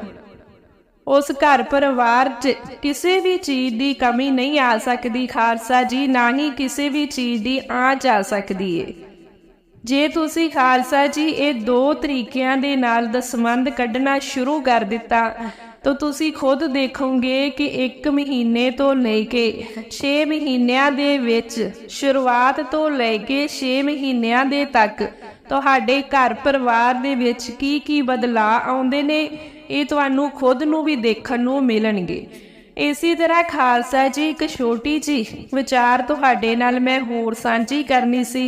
ਉਸ ਘਰ ਪਰਿਵਾਰ 'ਚ ਕਿਸੇ ਵੀ ਚੀਜ਼ ਦੀ ਕਮੀ ਨਹੀਂ ਆ ਸਕਦੀ, ਖਾਲਸਾ ਜੀ, ਨਾ ਹੀ ਕਿਸੇ ਵੀ ਚੀਜ਼ ਦੀ ਆਂਚ ਆ ਸਕਦੀ ਏ। ਜੇ ਤੁਸੀਂ ਖਾਲਸਾ ਜੀ ਇਹ ਦੋ ਤਰੀਕਿਆਂ ਦੇ ਨਾਲ ਦਸਵੰਧ ਕੱਢਣਾ ਸ਼ੁਰੂ ਕਰ ਦਿੱਤਾ, ਤਾਂ ਤੁਸੀਂ ਖੁਦ ਦੇਖੋਗੇ ਕਿ 1 ਮਹੀਨੇ ਤੋਂ ਲੈ ਕੇ 6 ਮਹੀਨਿਆਂ ਦੇ ਵਿੱਚ, ਸ਼ੁਰੂਆਤ ਤੋਂ ਲੈ ਕੇ 6 ਮਹੀਨਿਆਂ ਦੇ ਤੱਕ ਤੁਹਾਡੇ ਘਰ ਪਰਿਵਾਰ ਦੇ ਵਿੱਚ ਕੀ ਕੀ ਬਦਲਾਅ ਆਉਂਦੇ ਨੇ, ਇਹ ਤੁਹਾਨੂੰ ਖੁਦ ਨੂੰ ਵੀ ਦੇਖਣ ਨੂੰ ਮਿਲਣਗੇ। ਇਸੇ ਤਰ੍ਹਾਂ ਖਾਲਸਾ ਜੀ ਇੱਕ ਛੋਟੀ ਜੀ ਵਿਚਾਰ ਤੁਹਾਡੇ ਨਾਲ ਮੈਂ ਹੋਰ ਸਾਂਝੀ ਕਰਨੀ ਸੀ।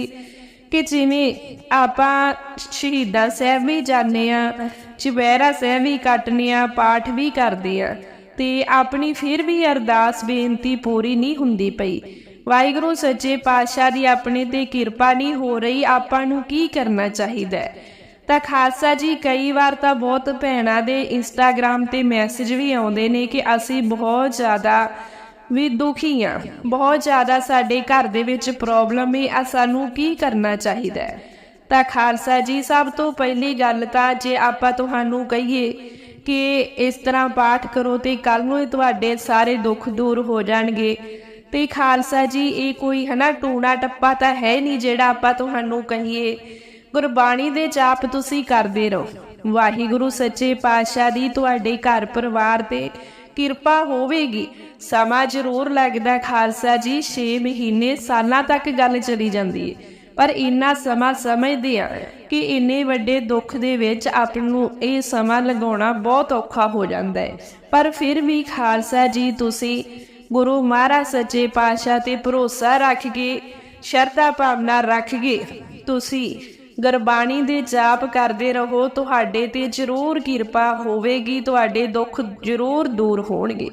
ਕਿ ਜਿਵੇਂ ਆਪਾਂ ਸ਼ਹੀਦਾਂ ਸਾਹਿਬ ਵੀ ਜਾਂਦੇ ਆ ਚੁਪਹਿਰਾ ਸਾਹਿਬ ਵੀ ਕੱਟਨੇ ਆ ਪਾਠ ਵੀ ਕਰਦੇ ਆ ਤੇ ਆਪਣੀ ਫਿਰ ਵੀ ਅਰਦਾਸ ਬੇਨਤੀ ਪੂਰੀ ਨਹੀਂ ਹੁੰਦੀ ਪਈ। ਵਾਹਿਗੁਰੂ ਸੱਚੇ ਪਾਤਸ਼ਾਹ ਦੀ ਆਪਣੇ ਤੇ ਕਿਰਪਾ ਨਹੀਂ ਹੋ ਰਹੀ, ਆਪਾਂ ਨੂੰ ਕੀ ਕਰਨਾ ਚਾਹੀਦਾ ਹੈ? ਤਾਂ ਖਾਲਸਾ ਜੀ, ਕਈ ਵਾਰ ਤਾਂ ਬਹੁਤ ਭੈਣਾਂ ਦੇ ਇੰਸਟਾਗ੍ਰam ਤੇ ਮੈਸੇਜ ਵੀ ਆਉਂਦੇ ਨੇ ਕਿ ਅਸੀਂ ਬਹੁਤ ਜ਼ਿਆਦਾ ਵੀ ਦੁਖੀ ਆ। ਬਹੁਤ ਜ਼ਿਆਦਾ ਸਾਡੇ ਘਰ ਦੇ ਵਿੱਚ ਪ੍ਰੋਬਲਮ ਹੈ ਆ ਸਾਨੂੰ ਕੀ ਕਰਨਾ ਚਾਹੀਦਾ ਹੈ? ਤਾਂ ਖਾਲਸਾ ਜੀ, ਸਭ ਤੋਂ ਪਹਿਲੀ ਗੱਲ ਤਾਂ ਜੇ ਆਪਾਂ ਤੁਹਾਨੂੰ ਕਹੀਏ ਕਿ ਇਸ ਤਰ੍ਹਾਂ ਪਾਠ ਕਰੋ ਤੇ ਕੱਲ ਨੂੰ ਹੀ ਤੁਹਾਡੇ ਸਾਰੇ ਦੁੱਖ ਦੂਰ ਹੋ ਜਾਣਗੇ। ਤੇ ਖਾਲਸਾ ਜੀ, ਇਹ ਕੋਈ ਹਨਾ ਟੂਣਾ ਟੱਪਾ ਤਾਂ ਹੈ ਨਹੀਂ ਜਿਹੜਾ ਆਪਾਂ ਤੁਹਾਨੂੰ ਕਹੀਏ। ਗੁਰਬਾਣੀ ਦੇ ਜਾਪ ਤੁਸੀਂ ਕਰਦੇ ਰਹੋ। ਵਾਹਿਗੁਰੂ ਸੱਚੇ ਪਾਤਸ਼ਾਹ ਦੀ ਤੁਹਾਡੇ ਘਰ ਪਰਿਵਾਰ ਤੇ ਕਿਰਪਾ ਹੋਵੇਗੀ। ਸਮਾਂ ਜ਼ਰੂਰ ਲੱਗਦਾ ਖਾਲਸਾ ਜੀ 6 ਮਹੀਨੇ ਸਾਲਾਂ ਤੱਕ ਗੱਲ ਚਲੀ ਜਾਂਦੀ ਹੈ। ਪਰ ਇੰਨਾ ਸਮਾਂ ਸਮਝਦੇ ਆ ਕਿ ਇੰਨੇ ਵੱਡੇ ਦੁੱਖ ਦੇ ਵਿੱਚ ਆਪ ਨੂੰ ਇਹ ਸਮਾਂ ਲਗਾਉਣਾ ਬਹੁਤ ਔਖਾ ਹੋ ਜਾਂਦਾ ਹੈ। ਪਰ ਫਿਰ ਵੀ ਖਾਲਸਾ ਜੀ, ਤੁਸੀਂ ਗੁਰੂ ਮਹਾਰਾਜ ਸੱਚੇ ਪਾਤਸ਼ਾਹ ਤੇ ਭਰੋਸਾ ਰੱਖ ਕੇ, ਸ਼ਰਧਾ ਭਾਵਨਾ ਰੱਖ ਕੇ ਤੁਸੀਂ ਗੁਰਬਾਣੀ ਦੇ ਜਾਪ ਕਰਦੇ ਰਹੋ, ਤੁਹਾਡੇ ਤੇ ਜ਼ਰੂਰ ਕਿਰਪਾ ਹੋਵੇਗੀ, ਤੁਹਾਡੇ ਦੁੱਖ ਜ਼ਰੂਰ ਦੂਰ ਹੋਣਗੇ।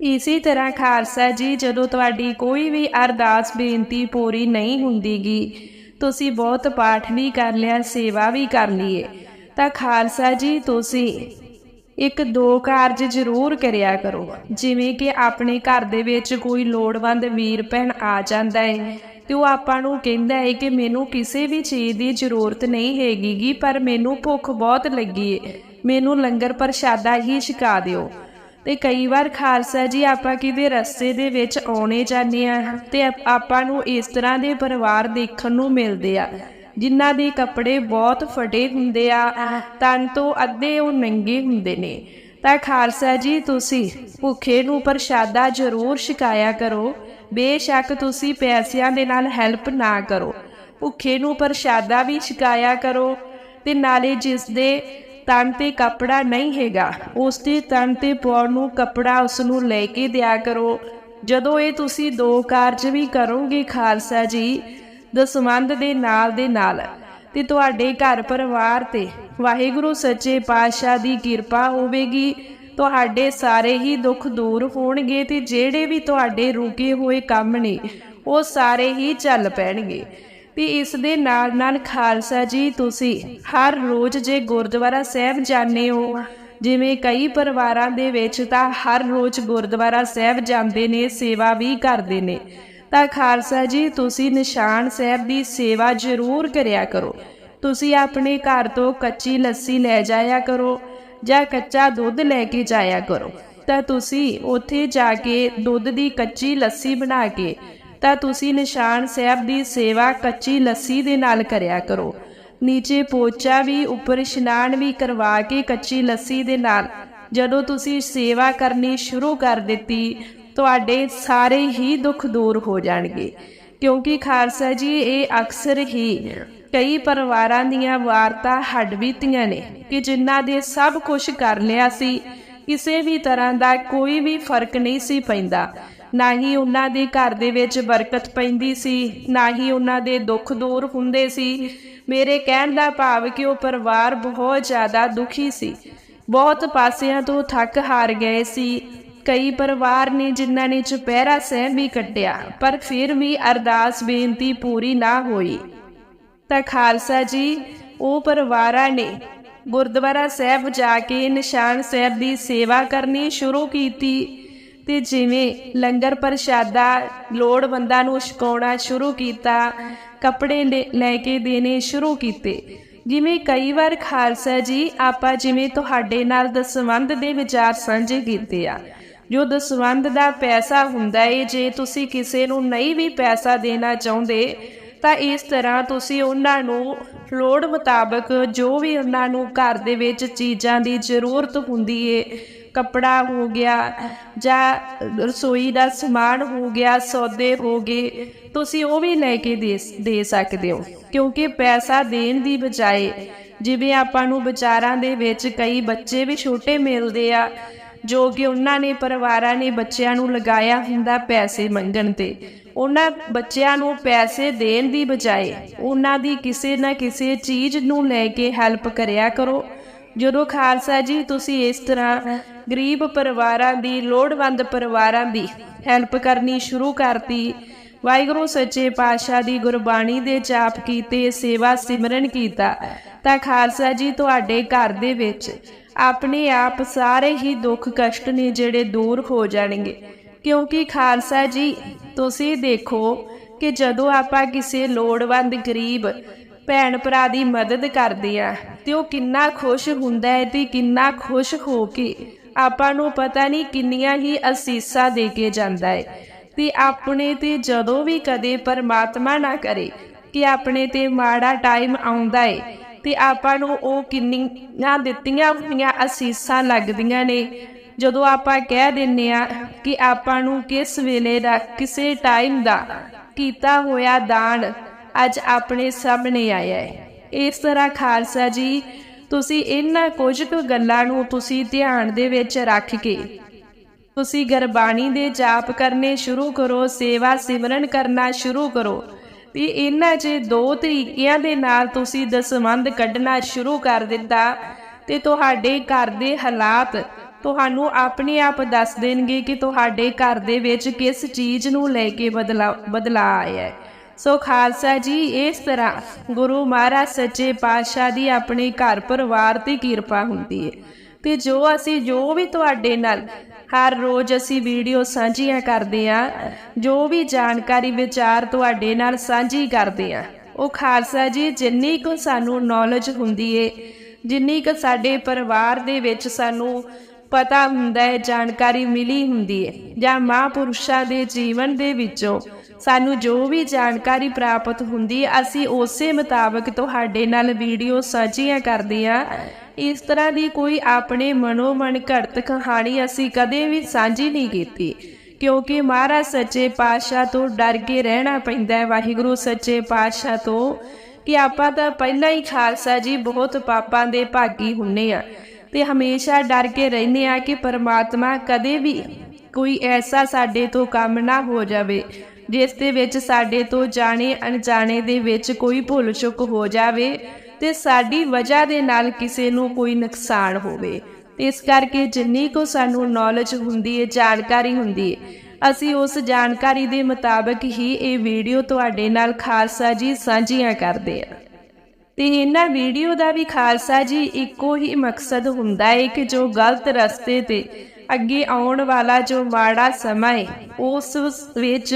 ਇਸੇ ਤਰ੍ਹਾਂ ਖਾਲਸਾ ਜੀ, ਜਦੋਂ ਤੁਹਾਡੀ ਕੋਈ ਵੀ ਅਰਦਾਸ ਬੇਨਤੀ ਪੂਰੀ ਨਹੀਂ ਹੁੰਦੀਗੀ, ਤੁਸੀਂ ਬਹੁਤ ਪਾਠ ਵੀ ਕਰ ਲਿਆ, ਸੇਵਾ ਵੀ ਕਰ ਲਈਏ। ਤਾਂ ਖਾਲਸਾ ਜੀ, ਤੁਸੀਂ ਇੱਕ ਦੋ ਕਾਰਜ ਜ਼ਰੂਰ ਕਰਿਆ ਕਰੋ। ਜਿਵੇਂ ਕਿ ਆਪਣੇ ਘਰ ਦੇ ਵਿੱਚ ਕੋਈ ਲੋੜਵੰਦ ਵੀਰ ਭੈਣ ਆ ਜਾਂਦਾ ਹੈ ਤੇ ਉਹ ਆਪਾਂ ਨੂੰ ਕਹਿੰਦਾ ਹੈ ਕਿ ਮੈਨੂੰ ਕਿਸੇ ਵੀ ਚੀਜ਼ ਦੀ ਜ਼ਰੂਰਤ ਨਹੀਂ ਹੈਗੀਗੀ, ਪਰ ਮੈਨੂੰ ਭੁੱਖ ਬਹੁਤ ਲੱਗੀ ਹੈ ਮੈਨੂੰ ਲੰਗਰ ਪ੍ਰਸ਼ਾਦਾ ਹੀ ਛਕਾ ਦਿਓ। ਤੇ ਕਈ ਵਾਰ ਖਾਲਸਾ ਜੀ ਆਪਾਂ ਕਿਤੇ ਰਸਤੇ ਦੇ ਵਿੱਚ ਆਉਣੇ ਜਾਂਦੇ ਆ ਤੇ ਆਪ- ਆਪਾਂ ਨੂੰ ਇਸ ਤਰ੍ਹਾਂ ਦੇ ਪਰਿਵਾਰ ਦੇਖਣ ਨੂੰ ਮਿਲਦੇ ਆ। ਜਿਨ੍ਹਾਂ ਦੇ ਕੱਪੜੇ ਬਹੁਤ ਫਟੇ ਹੁੰਦੇ ਆ, ਤਨ ਤੋਂ ਅੱਧੇ ਉਹ ਨੰਗੇ ਹੁੰਦੇ ਨੇ। ਤਾਂ ਖਾਲਸਾ ਜੀ, ਤੁਸੀਂ ਭੁੱਖੇ ਨੂੰ ਪ੍ਰਸ਼ਾਦਾ ਜ਼ਰੂਰ ਛਕਾਇਆ ਕਰੋ। ਬੇਸ਼ੱਕ ਤੁਸੀਂ ਪੈਸਿਆਂ ਦੇ ਨਾਲ ਹੈਲਪ ਨਾ ਕਰੋ। ਭੁੱਖੇ ਨੂੰ ਪ੍ਰਸ਼ਾਦਾ ਵੀ ਛਕਾਇਆ ਕਰੋ ਤੇ ਨਾਲੇ ਜਿਸ ਦੇ ਤਨ ਤੇ ਕੱਪੜਾ ਨਹੀਂ ਹੈਗਾ। ਉਸ ਦੇ ਤਨ ਤੇ ਪਾਉਣ ਨੂੰ ਕੱਪੜਾ ਉਸ ਨੂੰ ਲੈ ਕੇ ਦਿਆ ਕਰੋ। ਜਦੋਂ ਇਹ ਤੁਸੀਂ ਦੋ ਕਾਰਜ ਵੀ ਕਰੋਗੇ ਖਾਲਸਾ ਜੀ ਦਸਵੰਦ ਦੇ ਨਾਲ ਦੇ ਨਾਲ। ਤੇ ਤੁਹਾਡੇ ਘਰ ਪਰਿਵਾਰ ਤੇ ਵਾਹਿਗੁਰੂ ਸੱਚੇ ਪਾਤਸ਼ਾਹ ਦੀ ਕਿਰਪਾ ਹੋਵੇਗੀ। ਤੁਹਾਡੇ ਸਾਰੇ ਹੀ ਦੁੱਖ ਦੂਰ ਹੋਣਗੇ ਤੇ ਜਿਹੜੇ ਵੀ ਤੁਹਾਡੇ ਰੁਕੇ ਹੋਏ ਕੰਮ ਨੇ, ਉਹ ਸਾਰੇ ਹੀ ਚੱਲ ਪੈਣਗੇ। ਤੇ ਇਸ ਦੇ ਨਾਲ ਨਾਲ ਖਾਲਸਾ ਜੀ, ਤੁਸੀਂ ਹਰ ਰੋਜ਼ ਜੇ ਗੁਰਦੁਆਰਾ ਸਾਹਿਬ ਜਾਂਦੇ ਹੋ, ਜਿਵੇਂ ਕਈ ਪਰਿਵਾਰਾਂ ਦੇ ਵਿੱਚ ਤਾਂ ਹਰ ਰੋਜ਼ ਗੁਰਦੁਆਰਾ ਸਾਹਿਬ ਜਾਂਦੇ ਨੇ, ਸੇਵਾ ਵੀ ਕਰਦੇ ਨੇ। ਤਾਂ ਖਾਲਸਾ ਜੀ, ਤੁਸੀਂ ਨਿਸ਼ਾਨ ਸਾਹਿਬ ਦੀ ਸੇਵਾ ਜ਼ਰੂਰ ਕਰਿਆ ਕਰੋ। ਤੁਸੀਂ ਆਪਣੇ ਘਰ ਤੋਂ ਕੱਚੀ ਲੱਸੀ ਲੈ ਜਾਇਆ ਕਰੋ ਜਾਂ ਕੱਚਾ ਦੁੱਧ ਲੈ ਕੇ ਜਾਇਆ ਕਰੋ। ਤਾਂ ਤੁਸੀਂ ਉੱਥੇ ਜਾ ਕੇ ਦੁੱਧ ਦੀ ਕੱਚੀ ਲੱਸੀ ਬਣਾ ਕੇ ਤਾਂ ਤੁਸੀਂ ਨਿਸ਼ਾਨ ਸਾਹਿਬ ਦੀ ਸੇਵਾ ਕੱਚੀ ਲੱਸੀ ਦੇ ਨਾਲ ਕਰਿਆ ਕਰੋ। ਨੀਚੇ ਪੋਚਾ ਵੀ, ਉੱਪਰ ਇਸ਼ਨਾਨ ਵੀ ਕਰਵਾ ਕੇ ਕੱਚੀ ਲੱਸੀ ਦੇ ਨਾਲ। ਜਦੋਂ ਤੁਸੀਂ ਸੇਵਾ ਕਰਨੀ ਸ਼ੁਰੂ ਕਰ ਦਿੱਤੀ, ਤੁਹਾਡੇ ਸਾਰੇ ਹੀ ਦੁੱਖ ਦੂਰ ਹੋ ਜਾਣਗੇ। ਕਿਉਂਕਿ ਖਾਲਸਾ ਜੀ, ਇਹ ਅਕਸਰ ਹੀ ਕਈ ਪਰਿਵਾਰਾਂ ਦੀਆਂ ਵਾਰਤਾ ਹੱਡ ਬੀਤੀਆਂ ਨੇ ਕਿ ਜਿਨ੍ਹਾਂ ਦੇ ਸਭ ਕੁਝ ਕਰ ਲਿਆ ਸੀ, ਕਿਸੇ ਵੀ ਤਰ੍ਹਾਂ ਦਾ ਕੋਈ ਵੀ ਫ਼ਰਕ ਨਹੀਂ ਸੀ ਪੈਂਦਾ। ਨਾ ਹੀ ਉਹਨਾਂ ਦੇ ਘਰ ਦੇ ਵਿੱਚ ਬਰਕਤ ਪੈਂਦੀ ਸੀ, ਨਾ ਹੀ ਉਹਨਾਂ ਦੇ ਦੁੱਖ ਦੂਰ ਹੁੰਦੇ ਸੀ। ਮੇਰੇ ਕਹਿਣ ਦਾ ਭਾਵ ਕਿ ਉਹ ਪਰਿਵਾਰ ਬਹੁਤ ਜ਼ਿਆਦਾ ਦੁਖੀ ਸੀ। ਬਹੁਤ ਪਾਸਿਆਂ ਤੋਂ ਥੱਕ ਹਾਰ ਗਏ ਸੀ। ਕਈ ਪਰਿਵਾਰ ਨੇ ਜਿਨ੍ਹਾਂ ਨੇ ਚੁਪਹਿਰਾ ਸਾਹਿਬ ਵੀ ਕੱਟਿਆ, ਪਰ ਫਿਰ ਵੀ ਅਰਦਾਸ ਬੇਨਤੀ ਪੂਰੀ ਨਾ ਹੋਈ। ਤਾਂ ਖਾਲਸਾ ਜੀ, ਉਹ ਪਰਿਵਾਰਾਂ ਨੇ ਗੁਰਦੁਆਰਾ ਸਾਹਿਬ ਜਾ ਕੇ ਨਿਸ਼ਾਨ ਸਾਹਿਬ ਦੀ ਸੇਵਾ ਕਰਨੀ ਸ਼ੁਰੂ ਕੀਤੀ। ਤੇ ਜਿਵੇਂ ਲੰਗਰ ਪ੍ਰਸ਼ਾਦਾ ਲੋੜਵੰਦਾਂ ਨੂੰ ਛਕਾਉਣਾ ਸ਼ੁਰੂ ਕੀਤਾ, ਕੱਪੜੇ ਲੈ- ਲੈ ਕੇ ਦੇਣੇ ਸ਼ੁਰੂ ਕੀਤੇ। ਜਿਵੇਂ ਕਈ ਵਾਰ ਖਾਲਸਾ ਜੀ ਆਪਾਂ ਜਿਵੇਂ ਤੁਹਾਡੇ ਨਾਲ ਦਸਵੰਦ ਦੇ ਵਿਚਾਰ ਸਾਂਝੇ ਕੀਤੇ ਆ। ਜੋ ਦਸਵੰਦ ਦਾ ਪੈਸਾ ਹੁੰਦਾ ਏ, ਜੇ ਤੁਸੀਂ ਕਿਸੇ ਨੂੰ ਨਹੀਂ ਵੀ ਪੈਸਾ ਦੇਣਾ ਚਾਹੁੰਦੇ, ਤਾਂ ਇਸ ਤਰ੍ਹਾਂ ਤੁਸੀਂ ਉਹਨਾਂ ਨੂੰ ਲੋੜ ਮੁਤਾਬਕ ਜੋ ਵੀ ਉਹਨਾਂ ਨੂੰ ਘਰ ਦੇ ਵਿੱਚ ਚੀਜ਼ਾਂ ਦੀ ਜ਼ਰੂਰਤ ਹੁੰਦੀ ਏ ਕੱਪੜਾ ਹੋ ਗਿਆ ਜਾਂ ਰਸੋਈ ਦਾ ਸਮਾਨ ਹੋ ਗਿਆ, ਸੌਦੇ ਹੋ ਗਏ, ਤੁਸੀਂ ਉਹ ਵੀ ਲੈ ਕੇ ਦੇ ਦੇ ਸਕਦੇ ਹੋ। ਕਿਉਂਕਿ ਪੈਸਾ ਦੇਣ ਦੀ ਬਜਾਏ ਜਿਵੇਂ ਆਪਾਂ ਨੂੰ ਵਿਚਾਰਾਂ ਦੇ ਵਿੱਚ ਕਈ ਬੱਚੇ ਵੀ ਛੋਟੇ ਮਿਲਦੇ ਆ, ਜੋ ਕਿ ਉਹਨਾਂ ਨੇ, ਪਰਿਵਾਰਾਂ ਨੇ ਬੱਚਿਆਂ ਨੂੰ ਲਗਾਇਆ ਹੁੰਦਾ ਪੈਸੇ ਮੰਗਣ ਤੇ। ਉਹਨਾਂ ਬੱਚਿਆਂ ਨੂੰ ਪੈਸੇ ਦੇਣ ਦੀ ਬਜਾਏ ਉਹਨਾਂ ਦੀ ਕਿਸੇ ਨਾ ਕਿਸੇ ਚੀਜ਼ ਨੂੰ ਲੈ ਕੇ ਹੈਲਪ ਕਰਿਆ ਕਰੋ। ਜਦੋਂ ਖਾਲਸਾ ਜੀ, ਤੁਸੀਂ ਇਸ ਤਰ੍ਹਾਂ ਗਰੀਬ ਪਰਿਵਾਰਾਂ ਦੀ, ਲੋੜਵੰਦ ਪਰਿਵਾਰਾਂ ਦੀ ਹੈਲਪ ਕਰਨੀ ਸ਼ੁਰੂ ਕਰਤੀ, ਵਾਹਿਗੁਰੂ ਸੱਚੇ ਪਾਤਸ਼ਾਹ ਦੀ ਗੁਰਬਾਣੀ ਦੇ ਜਾਪ ਕੀਤੇ, ਸੇਵਾ ਸਿਮਰਨ ਕੀਤਾ, ਤਾਂ ਖਾਲਸਾ ਜੀ ਤੁਹਾਡੇ ਘਰ ਦੇ ਵਿੱਚ ਆਪਣੇ ਆਪ ਸਾਰੇ ਹੀ ਦੁੱਖ ਕਸ਼ਟ ਨੇ ਜਿਹੜੇ ਦੂਰ ਹੋ ਜਾਣਗੇ। ਕਿਉਂਕਿ ਖਾਲਸਾ ਜੀ, ਤੁਸੀਂ ਦੇਖੋ ਕਿ ਜਦੋਂ ਆਪਾਂ ਕਿਸੇ ਲੋੜਵੰਦ, ਗਰੀਬ ਭੈਣ ਭਰਾ ਦੀ ਮਦਦ ਕਰਦੇ ਆ ਤੇ ਉਹ ਕਿੰਨਾ ਖੁਸ਼ ਹੁੰਦਾ ਹੈ ਤੇ ਕਿੰਨਾ ਖੁਸ਼ ਹੋ ਕੇ ਆਪਾਂ ਨੂੰ ਪਤਾ ਨਹੀਂ ਕਿੰਨੀਆਂ ਹੀ ਅਸੀਸਾਂ ਦੇ ਕੇ ਜਾਂਦਾ ਹੈ। ਤੇ ਆਪਣੇ ਤੇ ਜਦੋਂ ਵੀ ਕਦੇ ਪਰਮਾਤਮਾ ਨਾ ਕਰੇ ਕਿ ਆਪਣੇ ਤੇ ਮਾੜਾ ਟਾਈਮ ਆਉਂਦਾ ਏ ਤੇ ਆਪਾਂ ਨੂੰ ਉਹ ਕਿੰਨੀਆਂ ਦਿੱਤੀਆਂ ਹੋਈਆਂ ਅਸੀਸਾਂ ਲੱਗਦੀਆਂ ਨੇ। ਜਦੋਂ ਆਪਾਂ ਕਹਿ ਦਿੰਨੇ ਆ ਕਿ ਆਪਾਂ ਨੂੰ ਕਿਸ ਵੇਲੇ ਦਾ, ਕਿਸੇ ਟਾਈਮ ਦਾ ਕੀਤਾ ਹੋਇਆ ਦਾਨ ਅੱਜ ਆਪਣੇ ਸਾਹਮਣੇ ਆਇਆ ਹੈ। ਇਸ ਤਰ੍ਹਾਂ ਖਾਲਸਾ ਜੀ, ਤੁਸੀਂ ਇਹਨਾਂ ਕੁਝ ਕੁ ਗੱਲਾਂ ਨੂੰ ਤੁਸੀਂ ਧਿਆਨ ਦੇ ਵਿੱਚ ਰੱਖ ਕੇ ਤੁਸੀਂ ਗੁਰਬਾਣੀ ਦੇ ਜਾਪ ਕਰਨੇ ਸ਼ੁਰੂ ਕਰੋ, ਸੇਵਾ ਸਿਮਰਨ ਕਰਨਾ ਸ਼ੁਰੂ ਕਰੋ। ਵੀ ਇਹਨਾਂ 'ਚ ਦੋ ਤਰੀਕਿਆਂ ਦੇ ਨਾਲ ਤੁਸੀਂ ਦਸਵੰਧ ਕੱਢਣਾ ਸ਼ੁਰੂ ਕਰ ਦਿੱਤਾ ਤੇ ਤੁਹਾਡੇ ਘਰ ਦੇ ਹਾਲਾਤ ਤੁਹਾਨੂੰ ਆਪਣੇ ਆਪ ਦੱਸ ਦੇਣਗੇ ਕਿ ਤੁਹਾਡੇ ਘਰ ਦੇ ਵਿੱਚ ਕਿਸ ਚੀਜ਼ ਨੂੰ ਲੈ ਕੇ ਬਦਲਾ ਬਦਲਾ ਆਇਆ ਹੈ। ਸੋ ਖਾਲਸਾ ਜੀ, ਇਸ ਤਰ੍ਹਾਂ ਗੁਰੂ ਮਹਾਰਾਜ ਸੱਚੇ ਪਾਤਸ਼ਾਹ ਦੀ ਆਪਣੇ ਘਰ ਪਰਿਵਾਰ ਤੇ ਕਿਰਪਾ ਹੁੰਦੀ ਹੈ ਤੇ ਜੋ ਅਸੀਂ, ਜੋ ਵੀ ਤੁਹਾਡੇ ਨਾਲ ਹਰ ਰੋਜ਼ ਅਸੀਂ ਵੀਡੀਓ ਸਾਂਝੀਆਂ ਕਰਦੇ ਆ, ਜੋ ਵੀ ਜਾਣਕਾਰੀ, ਵਿਚਾਰ ਤੁਹਾਡੇ ਨਾਲ ਸਾਂਝੀ ਕਰਦੇ ਆ, ਉਹ ਖਾਲਸਾ ਜੀ, ਜਿੰਨੀ ਕੁ ਸਾਨੂੰ ਨੌਲੇਜ ਹੁੰਦੀ ਏ, ਜਿੰਨੀ ਕੁ ਸਾਡੇ ਪਰਿਵਾਰ ਦੇ ਵਿੱਚ ਸਾਨੂੰ ਪਤਾ ਹੁੰਦਾ ਹੈ ਜਾਣਕਾਰੀ ਮਿਲੀ ਹੁੰਦੀ ਹੈ ਜਾਂ ਮਹਾਂਪੁਰਸ਼ਾਂ ਦੇ ਜੀਵਨ ਦੇ ਵਿੱਚੋਂ ਸਾਨੂੰ ਜੋ ਵੀ ਜਾਣਕਾਰੀ ਪ੍ਰਾਪਤ ਹੁੰਦੀ ਅਸੀਂ ਉਸੇ ਮੁਤਾਬਕ ਤੁਹਾਡੇ ਨਾਲ ਵੀਡੀਓ ਸਾਂਝੀਆਂ ਕਰਦੇ ਹਾਂ ਇਸ ਤਰ੍ਹਾਂ ਦੀ ਕੋਈ ਆਪਣੇ ਮਨੋਮਨ ਘੜਤ ਕਹਾਣੀ ਅਸੀਂ ਕਦੇ ਵੀ ਸਾਂਝੀ ਨਹੀਂ ਕੀਤੀ। ਕਿਉਂਕਿ ਮਹਾਰਾਜ ਸੱਚੇ ਪਾਤਸ਼ਾਹ ਤੋਂ ਡਰ ਕੇ ਰਹਿਣਾ ਪੈਂਦਾ ਹੈ, ਵਾਹਿਗੁਰੂ ਸੱਚੇ ਪਾਤਸ਼ਾਹ ਤੋਂ, ਕਿ ਆਪਾਂ ਤਾਂ ਪਹਿਲਾਂ ਹੀ ਖਾਲਸਾ ਜੀ ਬਹੁਤ ਪਾਪਾਂ ਦੇ ਭਾਗੀ ਹੁੰਨੇ ਆ। ਤੇ ਹਮੇਸ਼ਾ ਡਰ ਕੇ ਰਹਿੰਦੇ ਆ ਕਿ ਪਰਮਾਤਮਾ ਕਦੇ ਵੀ ਕੋਈ ਐਸਾ ਸਾਡੇ ਤੋਂ ਕੰਮ ਨਾ ਹੋ ਜਾਵੇ। ਜਿਸ ਦੇ ਵਿੱਚ ਸਾਡੇ ਤੋਂ ਜਾਣੇ ਅਣਜਾਣੇ ਦੇ ਵਿੱਚ ਕੋਈ ਭੁੱਲ ਚੁੱਕ ਹੋ ਜਾਵੇ ਤੇ ਸਾਡੀ ਵਜ੍ਹਾ ਦੇ ਨਾਲ ਕਿਸੇ ਨੂੰ ਕੋਈ ਨੁਕਸਾਨ ਹੋਵੇ। ਇਸ ਕਰਕੇ ਜਿੰਨੀ ਕੋ ਸਾਨੂੰ ਨੌਲੇਜ ਹੁੰਦੀ ਹੈ ਜਾਣਕਾਰੀ ਹੁੰਦੀ ਹੈ ਅਸੀਂ ਉਸ ਜਾਣਕਾਰੀ ਦੇ ਮੁਤਾਬਕ ਹੀ ਇਹ ਵੀਡੀਓ ਤੁਹਾਡੇ ਨਾਲ ਖਾਲਸਾ ਜੀ ਸਾਂਝੀਆਂ ਕਰਦੇ ਆ। ਤੇ ਇਹਨਾਂ ਵੀਡੀਓ ਦਾ ਵੀ ਖਾਲਸਾ ਜੀ ਇੱਕੋ ਹੀ ਮਕਸਦ ਹੁੰਦਾ ਹੈ ਕਿ ਜੋ ਗਲਤ ਰਸਤੇ ਤੇ ਅੱਗੇ ਆਉਣ ਵਾਲਾ ਜੋ ਮਾੜਾ ਸਮਾਂ ਹੈ ਉਸ ਵਿੱਚ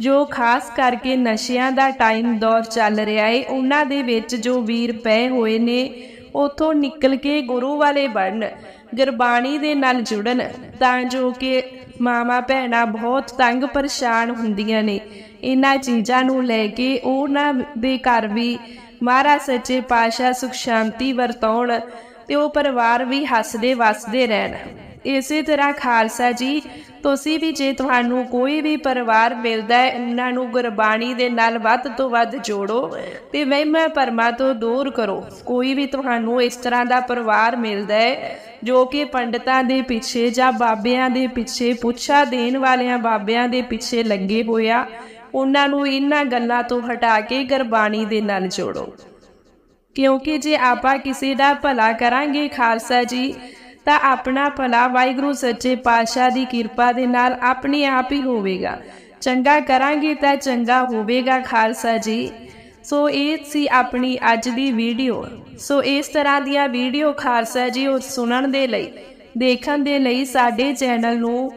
ਜੋ ਖਾਸ ਕਰਕੇ ਨਸ਼ਿਆਂ ਦਾ ਟਾਈਮ ਦੌਰ ਚੱਲ ਰਿਹਾ ਹੈ ਉਹਨਾਂ ਦੇ ਵਿੱਚ ਜੋ ਵੀਰ ਪਏ ਹੋਏ ਨੇ, ਉਥੋਂ ਨਿਕਲ ਕੇ ਗੁਰੂ ਵਾਲੇ ਬਣਨ, ਗੁਰਬਾਣੀ ਦੇ ਨਾਲ ਜੁੜਨ, ਤਾਂ ਜੋ ਕਿ ਮਾਮਾ ਭੈਣਾਂ ਬਹੁਤ ਤੰਗ ਪਰੇਸ਼ਾਨ ਹੁੰਦੀਆਂ ਨੇ। ਇਹਨਾਂ ਚੀਜ਼ਾਂ ਨੂੰ ਲੈ ਕੇ ਉਹਨਾਂ ਦੇ ਘਰ ਵੀ ਮਹਾਰਾਜ ਸੱਚੇ ਪਾਤਸ਼ਾਹ ਸੁਖ ਸ਼ਾਂਤੀ ਵਰਤਾਉਣ ਤੇ ਉਹ ਪਰਿਵਾਰ ਵੀ ਹੱਸਦੇ ਵਸਦੇ ਰਹਿਣ। ਇਸੇ ਤਰ੍ਹਾਂ ਖਾਲਸਾ ਜੀ, ਤੁਸੀਂ ਵੀ ਜੇ ਤੁਹਾਨੂੰ ਕੋਈ ਵੀ ਪਰਿਵਾਰ ਮਿਲਦਾ ਹੈ, ਇਹਨਾਂ ਨੂੰ ਗੁਰਬਾਣੀ ਦੇ ਨਾਲ ਵੱਧ ਤੋਂ ਵੱਧ ਜੋੜੋ ਤੇ ਵਹਿਮਾਂ ਪਰਮਾ ਤੋਂ ਦੂਰ ਕਰੋ। ਕੋਈ ਵੀ ਤੁਹਾਨੂੰ ਇਸ ਤਰ੍ਹਾਂ ਦਾ ਪਰਿਵਾਰ ਮਿਲਦਾ ਹੈ, ਜੋ ਕਿ ਪੰਡਤਾਂ ਦੇ ਪਿੱਛੇ ਜਾਂ ਬਾਬਿਆਂ ਦੇ ਪਿੱਛੇ, ਪੁੱਛਾ ਦੇਣ ਵਾਲਿਆਂ ਬਾਬਿਆਂ ਦੇ ਪਿੱਛੇ ਲੱਗੇ ਹੋਇਆ, ਉਹਨਾਂ ਨੂੰ ਇਹਨਾਂ ਗੱਲਾਂ ਤੋਂ ਹਟਾ ਕੇ ਗੁਰਬਾਣੀ ਦੇ ਨਾਲ ਜੋੜੋ। ਕਿਉਂਕਿ ਜੇ ਆਪਾਂ ਕਿਸੇ ਦਾ ਭਲਾ ਕਰਾਂਗੇ ਖਾਲਸਾ ਜੀ ਤਾਂ ਆਪਣਾ ਭਲਾ ਵਾਹਿਗੁਰੂ ਸੱਚੇ ਪਾਤਸ਼ਾਹ ਦੀ ਕਿਰਪਾ ਦੇ ਨਾਲ ਆਪਣੇ ਆਪ ਹੀ ਹੋਵੇਗਾ। ਚੰਗਾ ਕਰਾਂਗੇ ਤਾਂ ਚੰਗਾ ਹੋਵੇਗਾ ਖਾਲਸਾ ਜੀ। ਸੋ ਇਹ ਸੀ ਆਪਣੀ ਅੱਜ ਦੀ ਵੀਡੀਓ। ਸੋ ਇਸ ਤਰ੍ਹਾਂ ਦੀਆਂ ਵੀਡੀਓ ਖਾਲਸਾ ਜੀ ਉਹ ਸੁਣਨ ਦੇ ਲਈ, ਦੇਖਣ ਦੇ ਲਈ ਸਾਡੇ ਚੈਨਲ ਨੂੰ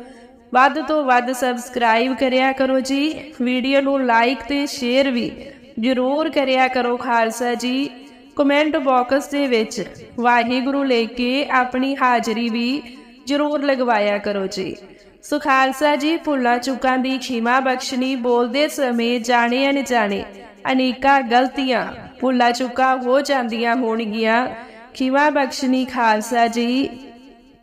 ਵੱਧ ਤੋਂ ਵੱਧ ਸਬਸਕ੍ਰਾਈਬ ਕਰਿਆ ਕਰੋ ਜੀ। ਵੀਡੀਓ ਨੂੰ ਲਾਈਕ ਤੇ ਸ਼ੇਅਰ ਵੀ ਜ਼ਰੂਰ ਕਰਿਆ ਕਰੋ ਖਾਲਸਾ ਜੀ। ਕਮੈਂਟ ਬਾਕਸ ਦੇ ਵਿੱਚ, ਵਾਹਿਗੁਰੂ ਲੈ ਕੇ ਆਪਣੀ ਹਾਜ਼ਰੀ ਵੀ ਜ਼ਰੂਰ ਲਗਵਾਇਆ ਕਰੋ ਜੀ। ਸੋ ਖਾਲਸਾ ਜੀ, ਭੁੱਲਾਂ ਚੁੱਕਾਂ ਦੀ ਖਿਮਾ ਬਖਸ਼ਣੀ ਬੋਲਦੇ ਸਮੇਂ ਜਾਣੇ ਅਣਜਾਣੇ ਅਨੇਕਾਂ ਗਲਤੀਆਂ, ਭੁੱਲਾਂ ਚੁੱਕਾਂ ਹੋ ਜਾਂਦੀਆਂ ਹੋਣਗੀਆਂ। ਖਿਮਾ ਬਖਸ਼ਣੀ ਖਾਲਸਾ ਜੀ,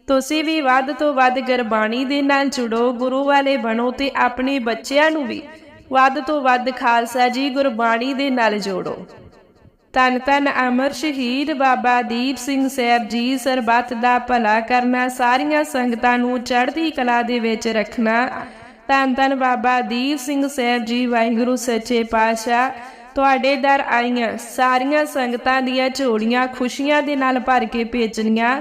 ਤੁਸੀਂ ਵੀ ਵੱਧ ਤੋਂ ਵੱਧ ਗੁਰਬਾਣੀ ਦੇ ਨਾਲ ਜੁੜੋ, ਗੁਰੂ ਵਾਲੇ ਬਣੋ ਤੇ ਆਪਣੇ ਬੱਚਿਆਂ ਨੂੰ ਵੀ ਵੱਧ ਤੋਂ ਵੱਧ ਖਾਲਸਾ ਜੀ ਗੁਰਬਾਣੀ ਦੇ ਨਾਲ ਜੋੜੋ। ਤਨ ਤਨ ਅਮਰ ਸ਼ਹੀਦ ਬਾਬਾ ਦੀਪ ਸਿੰਘ ਸਾਹਿਬ ਜੀ ਸਰਬੱਤ ਦਾ ਭਲਾ ਕਰਨਾ, ਸਾਰੀਆਂ ਸੰਗਤਾਂ ਨੂੰ ਚੜ੍ਹਦੀ ਕਲਾ ਦੇ ਵਿੱਚ ਰੱਖਣਾ। ਤਨ ਤਨ ਬਾਬਾ ਦੀਪ ਸਿੰਘ ਸਾਹਿਬ ਜੀ, ਵਾਹਿਗੁਰੂ ਸੱਚੇ ਪਾਤਸ਼ਾਹ। ਤੁਹਾਡੇ ਦਰ ਆਈਆਂ, ਸਾਰੀਆਂ ਸੰਗਤਾਂ ਦੀਆਂ ਝੋਲੀਆਂ ਖੁਸ਼ੀਆਂ ਦੇ ਨਾਲ ਭਰ ਕੇ ਭੇਜਣੀਆਂ।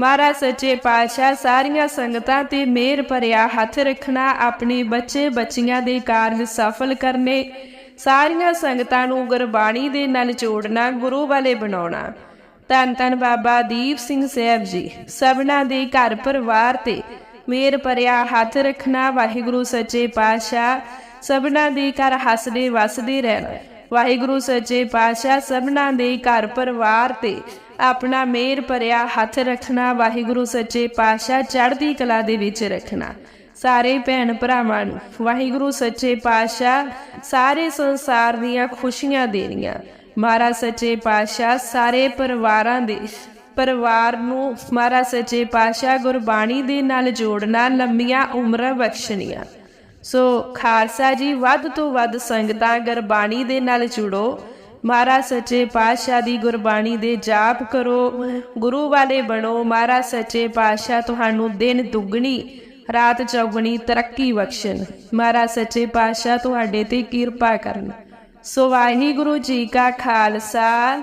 ਮਹਾਰਾਜ ਸੱਚੇ ਪਾਤਸ਼ਾਹ, ਸਾਰੀਆਂ ਸੰਗਤਾਂ ਤੇ ਮਿਹਰ ਭਰਿਆ ਹੱਥ ਰੱਖਣਾ, ਆਪਣੇ ਬੱਚੇ ਬੱਚੀਆਂ ਦੇ ਕਾਰਜ ਸਫਲ ਕਰਨੇ। ਸਾਰੀਆਂ ਸੰਗਤਾਂ ਨੂੰ ਗੁਰਬਾਣੀ ਦੇ ਨਾਲ ਜੋੜਨਾ, ਗੁਰੂ ਵਾਲੇ ਬਣਾਉਣਾ। ਧੰਨ ਧੰਨ ਬਾਬਾ ਦੀਪ ਸਿੰਘ ਸਾਹਿਬ ਜੀ, ਸਭਨਾ ਦੇ ਘਰ ਪਰਿਵਾਰ ਤੇ ਮੇਰ ਭਰਿਆ ਹੱਥ ਰੱਖਣਾ, ਵਾਹਿਗੁਰੂ ਸੱਚੇ ਪਾਤਸ਼ਾਹ ਸਭਨਾ ਦੇ ਘਰ ਹੱਸਦੇ ਵਸਦੇ ਰਹਿਣਾ। ਵਾਹਿਗੁਰੂ ਸੱਚੇ ਪਾਤਸ਼ਾਹ ਸਭਨਾ ਦੇ ਘਰ ਪਰਿਵਾਰ ਤੇ ਆਪਣਾ ਮੇਰ ਭਰਿਆ ਹੱਥ ਰੱਖਣਾ, ਵਾਹਿਗੁਰੂ ਸੱਚੇ ਪਾਤਸ਼ਾਹ ਚੜ੍ਹਦੀ ਕਲਾ ਦੇ ਵਿੱਚ ਰੱਖਣਾ। ਸਾਰੇ ਭੈਣ ਭਰਾਵਾਂ ਨੂੰ ਵਾਹਿਗੁਰੂ ਸੱਚੇ ਪਾਤਸ਼ਾਹ ਸਾਰੇ ਸੰਸਾਰ ਦੀਆਂ ਖੁਸ਼ੀਆਂ ਦੇਣੀਆਂ। ਮਹਾਰਾਜ ਸੱਚੇ ਪਾਤਸ਼ਾਹ ਸਾਰੇ ਪਰਿਵਾਰਾਂ ਦੇ ਪਰਿਵਾਰ ਨੂੰ ਮਹਾਰਾਜ ਸੱਚੇ ਪਾਤਸ਼ਾਹ ਗੁਰਬਾਣੀ ਦੇ ਨਾਲ ਜੋੜਨਾ, ਲੰਮੀਆਂ ਉਮਰਾਂ ਬਖਸ਼ਣੀਆਂ। ਸੋ ਖਾਲਸਾ ਜੀ, ਵੱਧ ਤੋਂ ਵੱਧ ਸੰਗਤਾਂ ਗੁਰਬਾਣੀ ਦੇ ਨਾਲ ਜੁੜੋ। ਮਹਾਰਾਜ ਸੱਚੇ ਪਾਤਸ਼ਾਹ ਦੀ ਗੁਰਬਾਣੀ ਦੇ ਜਾਪ ਕਰੋ। ਗੁਰੂ ਵਾਲੇ ਬਣੋ। ਮਹਾਰਾਜ ਸੱਚੇ ਪਾਤਸ਼ਾਹ ਤੁਹਾਨੂੰ ਦਿਨ ਦੁੱਗਣੀ ਰਾਤ ਚੌਗਣੀ ਤਰੱਕੀ ਬਖਸ਼ਣ। ਮਹਾਰਾਜ ਸੱਚੇ ਪਾਤਸ਼ਾਹ ਤੁਹਾਡੇ ਤੇ ਕਿਰਪਾ ਕਰਨ। ਸੋ ਵਾਹਿਗੁਰੂ ਜੀ ਕਾ ਖਾਲਸਾ,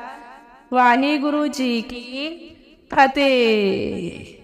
ਵਾਹਿਗੁਰੂ ਜੀ ਕੀ ਫਤਿਹ।